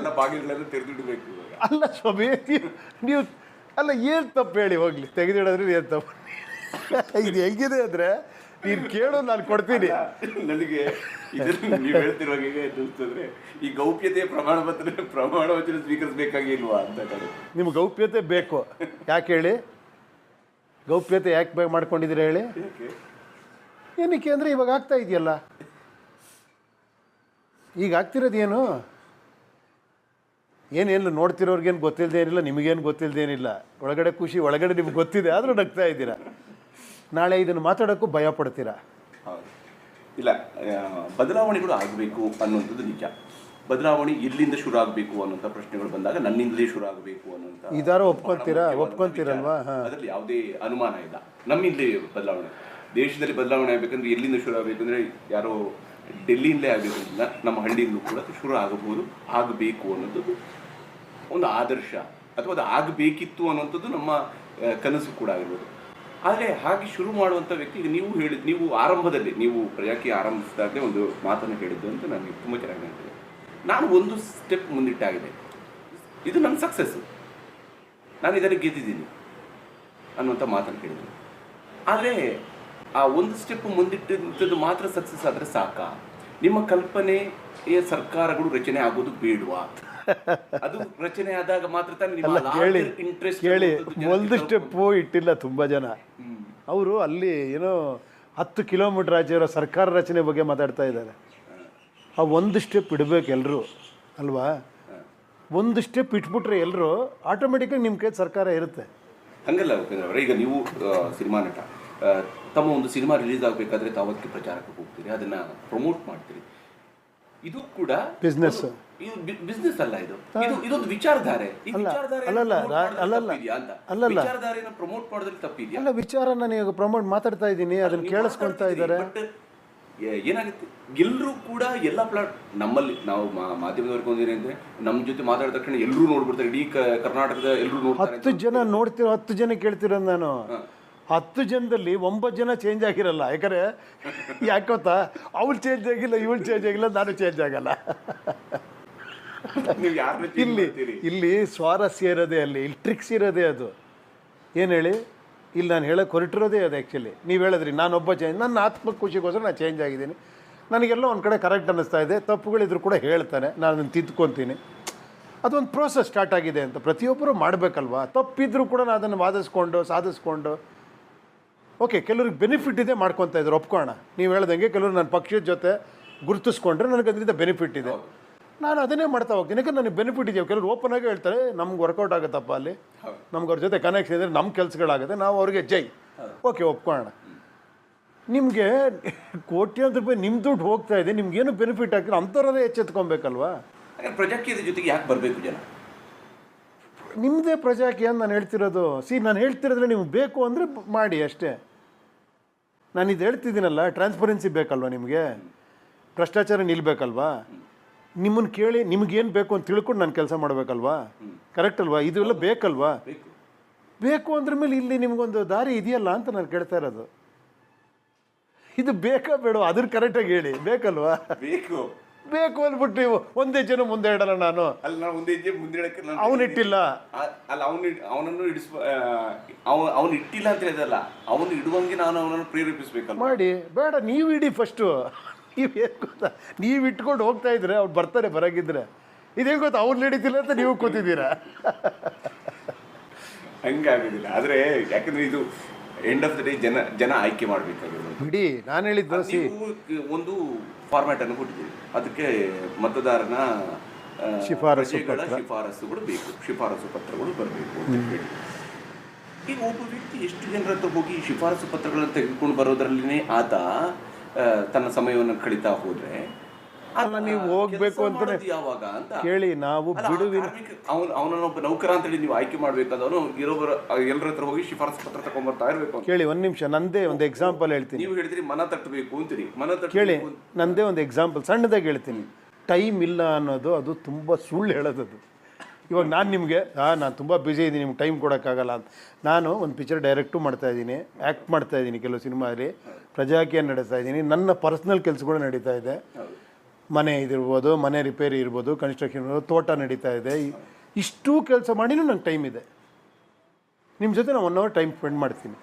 ಅಲ್ಲ ಸ್ವಾಮಿ ನೀವು ಅಲ್ಲ ಏನು ತಪ್ಪು ಹೇಳಿ ಹೋಗ್ಲಿ ತೆಗೆದಿಡೋದ್ರೆ ಏನು ತಪ್ಪು? ಇದು ಹೆಂಗಿದೆ ಅಂದರೆ ನೀನು ಕೇಳು ನಾನು ಕೊಡ್ತೀನಿ. ನನಗೆ ನೀವು ಹೇಳ್ತಿರುವಾಗ ಅನಿಸ್ತಂದ್ರೆ ಈ ಗೌಪ್ಯತೆ ಪ್ರಮಾಣ ಪತ್ರ ಪ್ರಮಾಣ ವಚನ ಸ್ವೀಕರಿಸಬೇಕಾಗಿಲ್ವಾ ಅಂತ ನಿಮ್ಗೆ ಗೌಪ್ಯತೆ ಬೇಕು. ಯಾಕೆ ಹೇಳಿ? ಗೌಪ್ಯತೆ ಯಾಕೆ ಬೇಕು ಮಾಡ್ಕೊಂಡಿದ್ದೀರಾ ಹೇಳಿ? ಏನಕ್ಕೆ? ಅಂದರೆ ಇವಾಗ ಆಗ್ತಾ ಇದೆಯಲ್ಲ. ಈಗ ಆಗ್ತಿರೋದು ಏನು ಏನೇನು ನೋಡ್ತಿರೋರ್ಗೇನು ಗೊತ್ತಿಲ್ಲದೇನಿಲ್ಲ ನಿಮಗೇನು ಗೊತ್ತಿಲ್ಲದೇನಿಲ್ಲ ಒಳಗಡೆ ಖುಷಿ ಒಳಗಡೆ ನಿಮ್ಗೆ ಗೊತ್ತಿದೆ ಆದರೂ ನಗ್ತಾ ಇದ್ದೀರಾ? ನಾಳೆ ಇದನ್ನು ಮಾತಾಡೋಕ್ಕೂ ಭಯ ಪಡ್ತೀರಾ? ಇಲ್ಲ ಬದಲಾವಣೆಗಳು ಆಗಬೇಕು ಅನ್ನುವಂಥದ್ದು ನಿಜ. ಬದಲಾವಣೆ ಇಲ್ಲಿಂದ ಶುರು ಆಗಬೇಕು ಅನ್ನೋಂಥ ಪ್ರಶ್ನೆಗಳು ಬಂದಾಗ ನನ್ನಿಂದಲೇ ಶುರು ಆಗಬೇಕು ಅನ್ನೋಂಥ ಇದಾರ ಒಪ್ಕೊಂತೀರಾ? ಒಪ್ಕೊಂತೀರಲ್ವಾ? ಅದರಲ್ಲಿ ಯಾವುದೇ ಅನುಮಾನ ಇಲ್ಲ. ನಮ್ಮಿಂದಲೇ ಬದಲಾವಣೆ. ದೇಶದಲ್ಲಿ ಬದಲಾವಣೆ ಆಗಬೇಕಂದ್ರೆ ಎಲ್ಲಿಂದ ಶುರು ಆಗಬೇಕಂದ್ರೆ ಯಾರೋ ಡೆಲ್ಲಿಯಿಂದಲೇ ಆಗಬೇಕಿಲ್ಲ ನಮ್ಮ ಹಳ್ಳಿಯಿಂದ ಕೂಡ ಶುರು ಆಗಬಹುದು ಆಗಬೇಕು ಅನ್ನೋದು ಒಂದು ಆದರ್ಶ. ಅಥವಾ ಅದು ಆಗಬೇಕಿತ್ತು ಅನ್ನೋಂಥದ್ದು ನಮ್ಮ ಕನಸು ಕೂಡ ಆಗಿರ್ಬೋದು. ಆದರೆ ಹಾಗೆ ಶುರು ಮಾಡುವಂಥ ವ್ಯಕ್ತಿ ಈಗ ನೀವು ಹೇಳಿದ ನೀವು ಆರಂಭದಲ್ಲಿ ನೀವು ಪ್ರಜಾಕೀಯ ಆರಂಭಿಸಿದಾಗಲೇ ಒಂದು ಮಾತನ್ನು ಹೇಳಿದ್ದು ಅಂತ ನನಗೆ ತುಂಬ ಚೆನ್ನಾಗಿ ನಾನು ಒಂದು ಸ್ಟೆಪ್ ಮುಂದಿಟ್ಟಾಗಿದೆ. ಇದು ನನ್ನ ಸಕ್ಸಸ್ಸು ನಾನು ಇದನ್ನು ಗೆದ್ದಿದ್ದೀನಿ ಅನ್ನುವಂಥ ಮಾತನ್ನು ಹೇಳಿದ್ರು. ಆದರೆ ಆ ಒಂದು ಸ್ಟೆಪ್ ಮುಂದಿಟ್ಟಿದ್ದು ಮಾತ್ರ ಸಕ್ಸಸ್ ಆದರೆ ಸಾಕಾ. ನಿಮ್ಮ ಕಲ್ಪನೆಯ ಸರ್ಕಾರಗಳು ರಚನೆ ಆಗೋದು ಬೇಡವಾ? ಅದು ರಚನೆ ಆದಾಗ ಮಾತ್ರ ತಾನೇ ಇಂಟ್ರೆಸ್ಟ್ ಕೇಳಿ ಒಂದು ಸ್ಟೆಪ್ ಇಟ್ಟಿಲ್ಲ ತುಂಬ ಜನ. ಅವರು ಅಲ್ಲಿ ಏನೋ ಹತ್ತು ಕಿಲೋಮೀಟರ್ ಆಚೆ ಇರೋ ಸರ್ಕಾರ ರಚನೆ ಬಗ್ಗೆ ಮಾತಾಡ್ತಾ ಇದ್ದಾರೆ. ಆ ಒಂದು ಸ್ಟೆಪ್ ಇಡಬೇಕು ಎಲ್ಲರೂ ಅಲ್ವಾ? ಒಂದು ಸ್ಟೆಪ್ ಇಟ್ಬಿಟ್ರೆ ಎಲ್ಲರೂ ಆಟೋಮೆಟಿಕಾಗಿ ನಿಮ್ಮ ಕೈ ಸರ್ಕಾರ ಇರುತ್ತೆ. ಹಂಗಲ್ಲ ಉಪೇಂದ್ರ ಅವರೇ ಈಗ ನೀವು ಸಿನಿಮಾ ನಟ ತಮ್ಮ ಒಂದು ಸಿನಿಮಾ ರಿಲೀಸ್ ಆಗಬೇಕಾದ್ರೆ ತಾವತ್ತಿಗೆ ಪ್ರಚಾರಕ್ಕೆ ಹೋಗ್ತೀರಿ ಅದನ್ನ ಪ್ರಮೋಟ್ ಮಾಡ್ತೀರಿ. ಇದು ಕೂಡ ಬಿಸ್ನೆಸ್ ಬಿಸ್ನೆಸ್ ಅಲ್ಲ ಇದು. ಇದು ಇದೊಂದು ವಿಚಾರಧಾರೆ. ಅಲ್ಲಲ್ಲ, ಅಲ್ಲಲ್ಲ. ಅಲ್ಲಲ್ಲ. ವಿಚಾರಧಾರೆಯನ್ನು ಪ್ರಮೋಟ್ ಮಾಡೋದ್ರಲ್ಲಿ ತಪ್ಪಿದ್ಯಾ? ಎಲ್ಲ ವಿಚಾರ ನಾನು ಈಗ ಪ್ರಮೋಟ್ ಮಾತಾಡ್ತಾ ಇದ್ದೀನಿ ಅದನ್ನ ನೀವು ಕೇಳಿಸ್ಕೊಳ್ತಾ ಇದ್ದಾರೆ. ಏನಾಗುತ್ತೆ? ಎಲ್ಲರೂ ಕೂಡ ಎಲ್ಲ ಪ್ಲಾಟ್ ನಮ್ಮಲ್ಲಿ ನಾವು ಮಾಧ್ಯಮದವರೆಗೆ ಒಂದೇನೆ ಅಂದ್ರೆ ನಮ್ಮ ಜೊತೆ ಮಾತಾಡಿದ ತಕ್ಷಣ ಎಲ್ಲರೂ ನೋಡ್ಬಿಡ್ತಾರೆ. ಇಡೀ ಕರ್ನಾಟಕದ ಎಲ್ಲರೂ ನೋಡ್ತಾರೆ ಹತ್ತು ಜನ ನೋಡ್ತಿರೋ ಹತ್ತು ಜನ ಕೇಳ್ತಿರ ನಾನು. ಹತ್ತು ಜನದಲ್ಲಿ ಒಂಬತ್ತು ಜನ ಚೇಂಜ್ ಆಗಿರಲ್ಲ. ಯಾಕಂದ್ರೆ ಯಾಕೋತಾ ಅವ್ಳು ಚೇಂಜ್ ಆಗಿಲ್ಲ ಇವಳು ಚೇಂಜ್ ಆಗಿಲ್ಲ ನಾನು ಚೇಂಜ್ ಆಗಲ್ಲ. ಇಲ್ಲಿ ಇಲ್ಲಿ ಸ್ವಾರಸ್ಯ ಇರೋದೇ ಅಲ್ಲಿ ಇಲ್ಲಿ ಟ್ರಿಕ್ಸ್ ಇರೋದೇ ಅದು. ಏನು ಹೇಳಿ? ಇಲ್ಲಿ, ನಾನು ಹೇಳೋಕ್ಕೆ ಹೊರಟಿರೋದೇ ಅದು ಆ್ಯಕ್ಚುಲಿ ನೀವು ಹೇಳಿದ್ರಿ ನಾನೊಬ್ಬ ಚೇಂಜ್ ನನ್ನ ಆತ್ಮ ಖುಷಿಗೋಸ್ಕರ ನಾನು ಚೇಂಜ್ ಆಗಿದ್ದೀನಿ. ನನಗೆಲ್ಲ ಒಂದು ಕಡೆ ಕರೆಕ್ಟ್ ಅನ್ನಿಸ್ತಾ ಇದೆ, ತಪ್ಪುಗಳಿದ್ರು ಕೂಡ ಹೇಳ್ತಾನೆ, ನಾನು ಅದನ್ನು ತಿದ್ಕೊತೀನಿ. ಅದೊಂದು ಪ್ರೋಸೆಸ್ ಸ್ಟಾರ್ಟ್ ಆಗಿದೆ ಅಂತ. ಪ್ರತಿಯೊಬ್ಬರು ಮಾಡಬೇಕಲ್ವಾ? ತಪ್ಪಿದ್ರೂ ಕೂಡ ನಾನು ಅದನ್ನು ವಾದಿಸ್ಕೊಂಡು, ಸಾಧಿಸ್ಕೊಂಡು. ಓಕೆ ಕೆಲವ್ರಿಗೆ ಬೆನಿಫಿಟ್ ಇದೆ ಮಾಡ್ಕೊತಾ ಇದ್ರು, ಒಪ್ಕೋಣ. ನೀವು ಹೇಳ್ದಂಗೆ ಕೆಲವರು ನನ್ನ ಪಕ್ಷದ ಜೊತೆ ಗುರುತಿಸ್ಕೊಂಡ್ರೆ ನನಗೆ ಅದರಿಂದ ಬೆನಿಫಿಟ್ ಇದೆ. ನಾನು ಅದನ್ನೇ ಮಾಡ್ತಾ ಹೋಗ್ತೀನಿ. ಯಾಕಂದ್ರೆ ನನಗೆ ಬೆನಿಫಿಟ್ ಇದೆಯಾ? ಕೆಲವರು ಓಪನ್ ಆಗಿ ಹೇಳ್ತಾರೆ ನಮ್ಗೆ ವರ್ಕೌಟ್ ಆಗುತ್ತಪ್ಪ ಅಲ್ಲಿ. ನಮ್ಗೆ ಅವ್ರ ಜೊತೆ ಕನೆಕ್ಷನ್ ಇದ್ರೆ ನಮ್ಮ ಕೆಲಸಗಳಾಗುತ್ತೆ. ನಾವು ಅವ್ರಿಗೆ ಜೈ. ಓಕೆ ಒಪ್ಕೊಳ್ಳೋಣ. ನಿಮಗೆ ಕೋಟ್ಯಾಂತರ ರೂಪಾಯಿ ನಿಮ್ಮ ದುಡ್ಡು ಹೋಗ್ತಾ ಇದೆ ನಿಮ್ಗೇನು ಬೆನಿಫಿಟ್ ಆಗ್ತದೆ ಅಂಥವ್ರದೇ ಎಚ್ಚೆತ್ಕೊಬೇಕಲ್ವಾ? ಪ್ರಜಾಕೀಯದ ಜೊತೆಗೆ ಯಾಕೆ ಬರಬೇಕು ಜನ? ನಿಮ್ಮದೇ ಪ್ರಜಾಕೀಯ ಅಂತ ನಾನು ಹೇಳ್ತಿರೋದು. ಸಿ ನಾನು ಹೇಳ್ತಿರೋದ್ರೆ ನಿಮ್ಗೆ ಬೇಕು ಅಂದರೆ ಮಾಡಿ ಅಷ್ಟೇ. ನಾನು ಇದು ಹೇಳ್ತಿದ್ದೀನಲ್ಲ ಟ್ರಾನ್ಸ್ಪರೆನ್ಸಿ ಬೇಕಲ್ವಾ ನಿಮಗೆ? ಭ್ರಷ್ಟಾಚಾರ ನಿಲ್ಬೇಕಲ್ವಾ? ನಿಮ್ಮನ್ನು ಕೇಳಿ ನಿಮಗೇನು ಬೇಕು ಅಂತ ತಿಳ್ಕೊಂಡು ನಾನು ಕೆಲಸ ಮಾಡಬೇಕಲ್ವಾ? ಕರೆಕ್ಟ್ ಅಲ್ವಾ? ಇದೆಲ್ಲ ಬೇಕಲ್ವಾ? ಬೇಕು. ಅಂದ್ರ ಮೇಲೆ ಇಲ್ಲಿ ನಿಮಗೊಂದು ದಾರಿ ಇದೆಯಲ್ಲ ಅಂತ ನಾನು ಕೇಳ್ತಾ ಇರೋದು. ಇದು ಬೇಕಾ ಬೇಡ ಅದ್ರ ಕರೆಕ್ಟಾಗಿ ಹೇಳಿ. ಬೇಕಲ್ವಾ? ಬೇಕು. ಬೇಕು ಅಂದ್ಬಿಟ್ಟು ನೀವು ಒಂದೇ ಜನ ಮುಂದೆ ಇಡಲ್ಲ ನಾನು. ಅಲ್ಲಿ ನಾನು ಒಂದೇ ಹೆಜ್ಜೆ ಮುಂದಿಡಕ್ಕೆ ನಾನು ಅವನು ಇಟ್ಟಿಲ್ಲ. ಅಲ್ಲ ಅವನು ಅವನನ್ನು ಇಡಿಸ್ ಅವನು ಅವನು ಇಟ್ಟಿಲ್ಲ ಅಂತ ಹೇಳಿದಲ್ಲ ಅವನು ಇಡುವಂಗೆ ನಾನು ಅವನನ್ನು ಪ್ರೇರೇಪಿಸ್ಬೇಕಲ್ಲ ಮಾಡಿ. ಬೇಡ ನೀವು ಇಡಿ ಫಸ್ಟು ನೀವು ಏನು ಗೊತ್ತಾ? ನೀವು ಇಟ್ಕೊಂಡು ಹೋಗ್ತಾ ಇದ್ರೆ ಅವ್ರು ಬರ್ತಾರೆ ಬರಂಗಿದ್ರೆ. ಇದೇನು ಗೊತ್ತಾ? ಅವ್ರು ನಡೀತಿಲ್ಲ ಅಂತ ನೀವು ಕೂತಿದ್ದೀರಾ? ಹಂಗಾಗೋದಿಲ್ಲ. ಆದ್ರೆ ಯಾಕಂದ್ರೆ ಇದು ಎಂಡ್ ಆಫ್ ದ ಡೇ ಜನ ಜನ ಆಯ್ಕೆ ಮಾಡಬೇಕಾಗಿರೋದು. ಬಿಡಿ ನಾನು ಹೇಳಿದ್ದು ಒಂದು ಫಾರ್ಮ್ಯಾಟ್ ಅನ್ನು ಕೊಟ್ಟಿದ್ದೀವಿ ಅದಕ್ಕೆ ಮತದಾರನ ಶಿಫಾರಸು. ಶಿಫಾರಸುಗಳು ಬೇಕು. ಶಿಫಾರಸು ಪತ್ರಗಳು ಬರಬೇಕು ಅಂತ ಹೇಳಿ. ಈಗ ಒಬ್ಬ ವ್ಯಕ್ತಿ ಎಷ್ಟು ಜನರ ಹತ್ರ ಹೋಗಿ ಶಿಫಾರಸು ಪತ್ರಗಳನ್ನು ತೆಗೆದುಕೊಂಡು ಬರೋದ್ರಲ್ಲಿನೇ ಆತ ತನ್ನ ಸಮಯವನ್ನು ಕಳೀತಾ ಹೋದ್ರೆ ಅಲ್ಲ, ನೀವು ಹೋಗ್ಬೇಕು ಅಂತ ಯಾವಾಗ ಅಂತ. ಕೇಳಿ ನಾವು ಬಿಡುವಿನ ಅವನು ಅವನನ್ನೊಬ್ಬ ನೌಕರ ಅಂತೇಳಿ ನೀವು ಆಯ್ಕೆ ಮಾಡ್ಬೇಕಾದವನು ಇರೋಬರ ಎಲ್ಲರ ಹತ್ರ ಹೋಗಿ ಶಿಫಾರಸು ಪತ್ರ ತಗೊಂಡ್ಬರ್ತಾ ಇರಬೇಕು ಅಂತ. ಕೇಳಿ ಒಂದು ನಿಮಿಷ ನಂದೇ ಒಂದು ಎಕ್ಸಾಂಪಲ್ ಹೇಳ್ತೀನಿ. ನೀವು ಹೇಳಿದ್ರಿ ಮನ ತಟ್ಟಬೇಕು ಅಂತೀರಿ. ಮನ ಕೇಳಿ ನಂದೇ ಒಂದು ಎಕ್ಸಾಂಪಲ್ ಸಣ್ಣದಾಗಿ ಹೇಳ್ತೀನಿ. ಟೈಮ್ ಇಲ್ಲ ಅನ್ನೋದು ಅದು ತುಂಬ ಸುಳ್ಳು ಹೇಳೋದದು. ಇವಾಗ ನಾನು ನಿಮಗೆ ಹಾಂ ನಾನು ತುಂಬ ಬ್ಯುಸಿ ಇದ್ದೀನಿ ನಿಮ್ಗೆ ಟೈಮ್ ಕೊಡೋಕ್ಕಾಗಲ್ಲ ಅಂತ. ನಾನು ಒಂದು ಪಿಕ್ಚರ್ ಡೈರೆಕ್ಟು ಮಾಡ್ತಾ ಇದ್ದೀನಿ ಆ್ಯಕ್ಟ್ ಮಾಡ್ತಾ ಇದ್ದೀನಿ ಕೆಲವು ಸಿನಿಮಾದಲ್ಲಿ. ಪ್ರಜಾಕೀಯ ನಡೆಸ್ತಾ ಇದ್ದೀನಿ ನನ್ನ ಪರ್ಸ್ನಲ್ ಕೆಲಸಗಳು ನಡೀತಾ ಇದೆ. ಮನೆ ಇದಿರ್ಬೋದು, ಮನೆ ರಿಪೇರಿ ಇರ್ಬೋದು ಕನ್ಸ್ಟ್ರಕ್ಷನ್ ಇರ್ಬೋದು, ತೋಟ ನಡೀತಾ ಇದೆ. ಇಷ್ಟು ಕೆಲಸ ಮಾಡಿನೂ ನಂಗೆ ಟೈಮ್ ಇದೆ. ನಿಮ್ಮ ಜೊತೆ ನಾನು ಒನ್ ಅವರ್ ಟೈಮ್ ಸ್ಪೆಂಡ್ ಮಾಡ್ತೀನಿ.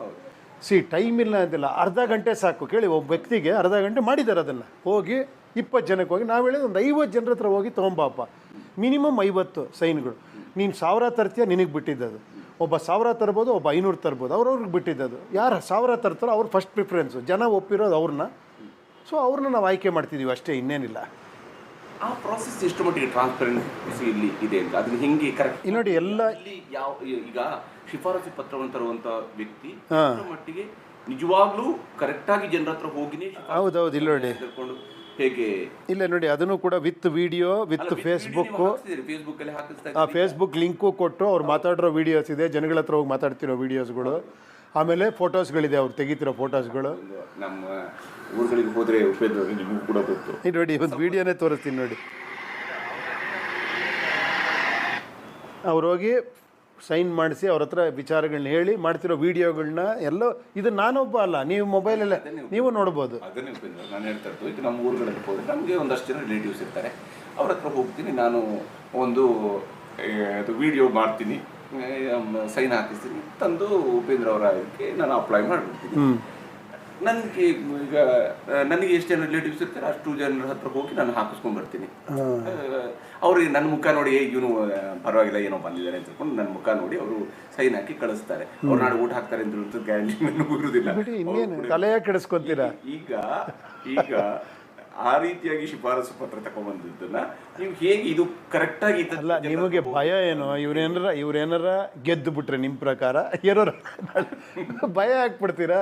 ಸಿ ಟೈಮ್ ಇಲ್ಲ ಅಂತಿಲ್ಲ. ಅರ್ಧ ಗಂಟೆ ಸಾಕು. ಕೇಳಿ, ಒಬ್ಬ ವ್ಯಕ್ತಿಗೆ ಅರ್ಧ ಗಂಟೆ ಮಾಡಿದ್ದಾರೆ ಅದನ್ನು. ಹೋಗಿ ಇಪ್ಪತ್ತು ಜನಕ್ಕೆ ಹೋಗಿ, ನಾವು ಹೇಳಿದ ಒಂದು ಐವತ್ತು ಜನರ ಹತ್ರ ಹೋಗಿ ತೊಗೊಂಬಾಪ ಮಿನಿಮಮ್ ಐವತ್ತು ಸೈನ್ಗಳು. ನೀನು ಸಾವಿರ ತರ್ತೀಯ ನಿನಗೆ ಬಿಟ್ಟಿದ್ದದು. ಒಬ್ಬ ಸಾವಿರ ತರ್ಬೋದು ಒಬ್ಬ ಐನೂರು ತರ್ಬೋದು ಅವ್ರವ್ರಿಗೆ ಬಿಟ್ಟಿದ್ದದು. ಯಾರು ಸಾವಿರ ತರ್ತಾರೋ ಅವ್ರ ಫಸ್ಟ್ ಪ್ರಿಫರೆನ್ಸು ಜನ ಒಪ್ಪಿರೋದು ಅವ್ರನ್ನ ಸೊ ಅವ್ರನ್ನ ನಾವು ಆಯ್ಕೆ ಮಾಡ್ತಿದ್ದೀವಿ ಅಷ್ಟೇ ಇನ್ನೇನಿಲ್ಲ. ಆ ಪ್ರಾಸೆಸ್ ಎಷ್ಟು ಮಟ್ಟಿಗೆ ಟ್ರಾನ್ಸ್ಪರೆನ್ಸಿ ಇಲ್ಲಿ ಇದೆ ಅಂತ? ಅದನ್ನ ಹೆಂಗೆ ಕರೆಕ್ಟ್ ನೋಡಿ ಎಲ್ಲ ಇಲ್ಲಿ ಯಾವ ಈಗ ಶಿಫಾರಸು ಪತ್ರವನ್ನು ತರುವಂತ ವ್ಯಕ್ತಿ ಮಟ್ಟಿಗೆ ನಿಜವಾಗ್ಲೂ ಕರೆಕ್ಟಾಗಿ ಜನರ ಹತ್ರ ಹೋಗಿನೇ ಹೌದೌದು ಇಲ್ಲ ನೋಡಿ. ಹೇಗೆ? ಇಲ್ಲ ನೋಡಿ ಅದನ್ನು ಕೂಡ ವಿತ್ ವಿಡಿಯೋ ವಿತ್ ಫೇಸ್ಬುಕ್ ಅಲ್ಲಿ ಹಾಕಿಸ್ತಾ ಆ ಫೇಸ್ಬುಕ್ ಲಿಂಕು ಕೊಟ್ಟು ಅವ್ರು ಮಾತಾಡಿರೋ ವಿಡಿಯೋಸ್ ಇದೆ ಜನಗಳ ಹತ್ರ ಹೋಗಿ ಮಾತಾಡ್ತಿರೋ ವಿಡಿಯೋಸ್ಗಳು ಆಮೇಲೆ ಫೋಟೋಸ್ಗಳಿದೆ ಅವ್ರು ತೆಗಿತಿರೋ ಫೋಟೋಸ್ಗಳು ನಮ್ಮ ಊರುಗಳಿಗೆ ಹೋದ್ರೆ ನಿಮಗೂ ಕೂಡ ಗೊತ್ತು. ಇದು ನೋಡಿ ಒಂದು ವಿಡಿಯೋನೇ ತೋರಿಸ್ತೀನಿ ನೋಡಿ. ಅವ್ರು ಹೋಗಿ ಸೈನ್ ಮಾಡಿಸಿ ಅವ್ರ ಹತ್ರ ವಿಚಾರಗಳನ್ನ ಹೇಳಿ ಮಾಡ್ತಿರೋ ವಿಡಿಯೋಗಳನ್ನ ಎಲ್ಲ ಇದು ನಾನೊಬ್ಬ ಅಲ್ಲ ನೀವು ಮೊಬೈಲಲ್ಲೇ ನೀವು ನೋಡ್ಬೋದು. ಅದನ್ನೇ ನಾನು ಹೇಳ್ತಾ ಇದ್ದು ಈಗ ನಮ್ಮ ಊರುಗಳಲ್ಲಿ ಹೋದ್ರೆ ನಮಗೆ ಒಂದಷ್ಟು ಜನ ರಿಲೇಟಿವ್ಸ್ ಇರ್ತಾರೆ. ಅವ್ರ ಹತ್ರ ಹೋಗ್ತೀನಿ ನಾನು ಒಂದು ಅದು ವಿಡಿಯೋ ಮಾಡ್ತೀನಿ ಸೈನ್ ಹಾಕಿಸ್ತೀನಿ ತಂದು ಉಪೇಂದ್ರ ಅವರ ಇದಕ್ಕೆ ನಾನು ಅಪ್ಲೈ ಮಾಡಿಬಿಡ್ತೀನಿ. ನನಗೆ ಈಗ ನನಗೆ ಎಷ್ಟು ಜನ ರಿಲೇಟಿವ್ಸ್ ಇರ್ತಾರೆ ಅಷ್ಟು ಜನರ ಹತ್ರ ಹೋಗಿ ನಾನು ಹಾಕಿಸ್ಕೊಂಡು ಬರ್ತೀನಿ ಅವ್ರಿಗೆ ನನ್ನ ಮುಖ ನೋಡಿ ಇವನು ಪರವಾಗಿಲ್ಲ ಏನೋ ಬಂದಿದ್ದಾರೆ ಅಂತ ಹೇಳ್ಕೊಂಡು ನನ್ನ ಮುಖ ನೋಡಿ ಅವರು ಸೈನ್ ಹಾಕಿ ಕಳಿಸ್ತಾರೆ. ಅವ್ರು ನಾಳೆ ಊಟ ಹಾಕ್ತಾರೆ ಅಂತ ಗ್ಯಾರಂಟಿ *laughs* ನನಗೂ ಈಗ ಈಗ ಆ ರೀತಿಯಾಗಿ ಶಿಫಾರಸು ಪತ್ರ ತಗೊಂಡ್ಬಂದಿದ್ದನ್ನ ನೀವು ಹೇಗೆ ಇದು ಕರೆಕ್ಟ್ ಆಗಿ ಅಲ್ಲ ನಿಮಗೆ ಭಯ ಏನು? ಇವ್ರೇನಾರ ಇವ್ರೇನಾರ ಗೆದ್ದು ಬಿಟ್ರೆ ನಿಮ್ಮ ಪ್ರಕಾರ? ಏನಾರ ಭಯ ಹಾಕ್ಬಿಡ್ತೀರಾ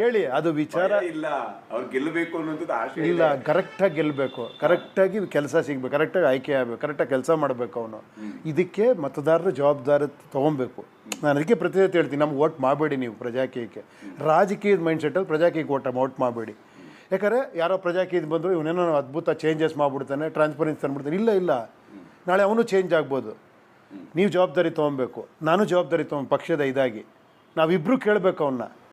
ಕೇಳಿ ಅದು ವಿಚಾರ ಇಲ್ಲ. ಅವ್ರು ಗೆಲ್ಲಬೇಕು ಅನ್ನೋದು ಆಶೆ ಇಲ್ಲ ಕರೆಕ್ಟಾಗಿ ಗೆಲ್ಲಬೇಕು ಕರೆಕ್ಟಾಗಿ ಕೆಲಸ ಸಿಗ್ಬೇಕು. ಕರೆಕ್ಟಾಗಿ ಆಯ್ಕೆ ಆಗಬೇಕು. ಕರೆಕ್ಟಾಗಿ ಕೆಲಸ ಮಾಡಬೇಕು ಅವನು. ಇದಕ್ಕೆ ಮತದಾರರ ಜವಾಬ್ದಾರಿ ತಗೊಬೇಕು. ನಾನು ಅದಕ್ಕೆ ಪ್ರತಿನಿಧಿ ಹೇಳ್ತೀನಿ ನಮ್ಗೆ ಓಟ್ ಮಾಡಬೇಡಿ ನೀವು ಪ್ರಜಾಕೀಯಕ್ಕೆ. ರಾಜಕೀಯದ ಮೈಂಡ್ ಸೆಟ್ಟಲ್ಲಿ ಪ್ರಜಾಕೀಯಕ್ಕೆ ಓಟ್ ಓಟ್ ಮಾಡಬೇಡಿ. ಯಾಕಂದರೆ ಯಾರೋ ಪ್ರಜಾಕೀಯದ ಬಂದರು ಇವನೇನೋ ಅದ್ಭುತ ಚೇಂಜಸ್ ಮಾಡಿಬಿಡ್ತಾನೆ ಟ್ರಾನ್ಸ್ಪರೆನ್ಸಿ ತಂದ್ಬಿಡ್ತಾನೆ. ಇಲ್ಲ ಇಲ್ಲ. ನಾಳೆ ಅವನು ಚೇಂಜ್ ಆಗ್ಬೋದು. ನೀವು ಜವಾಬ್ದಾರಿ ತೊಗೊಬೇಕು. ನಾನು ಜವಾಬ್ದಾರಿ ತೊಗೊಂಡು ಪಕ್ಷದ ಇದಾಗಿ. ನಾವಿಬ್ಬರು ಕೇಳಬೇಕು ಅವನ್ನ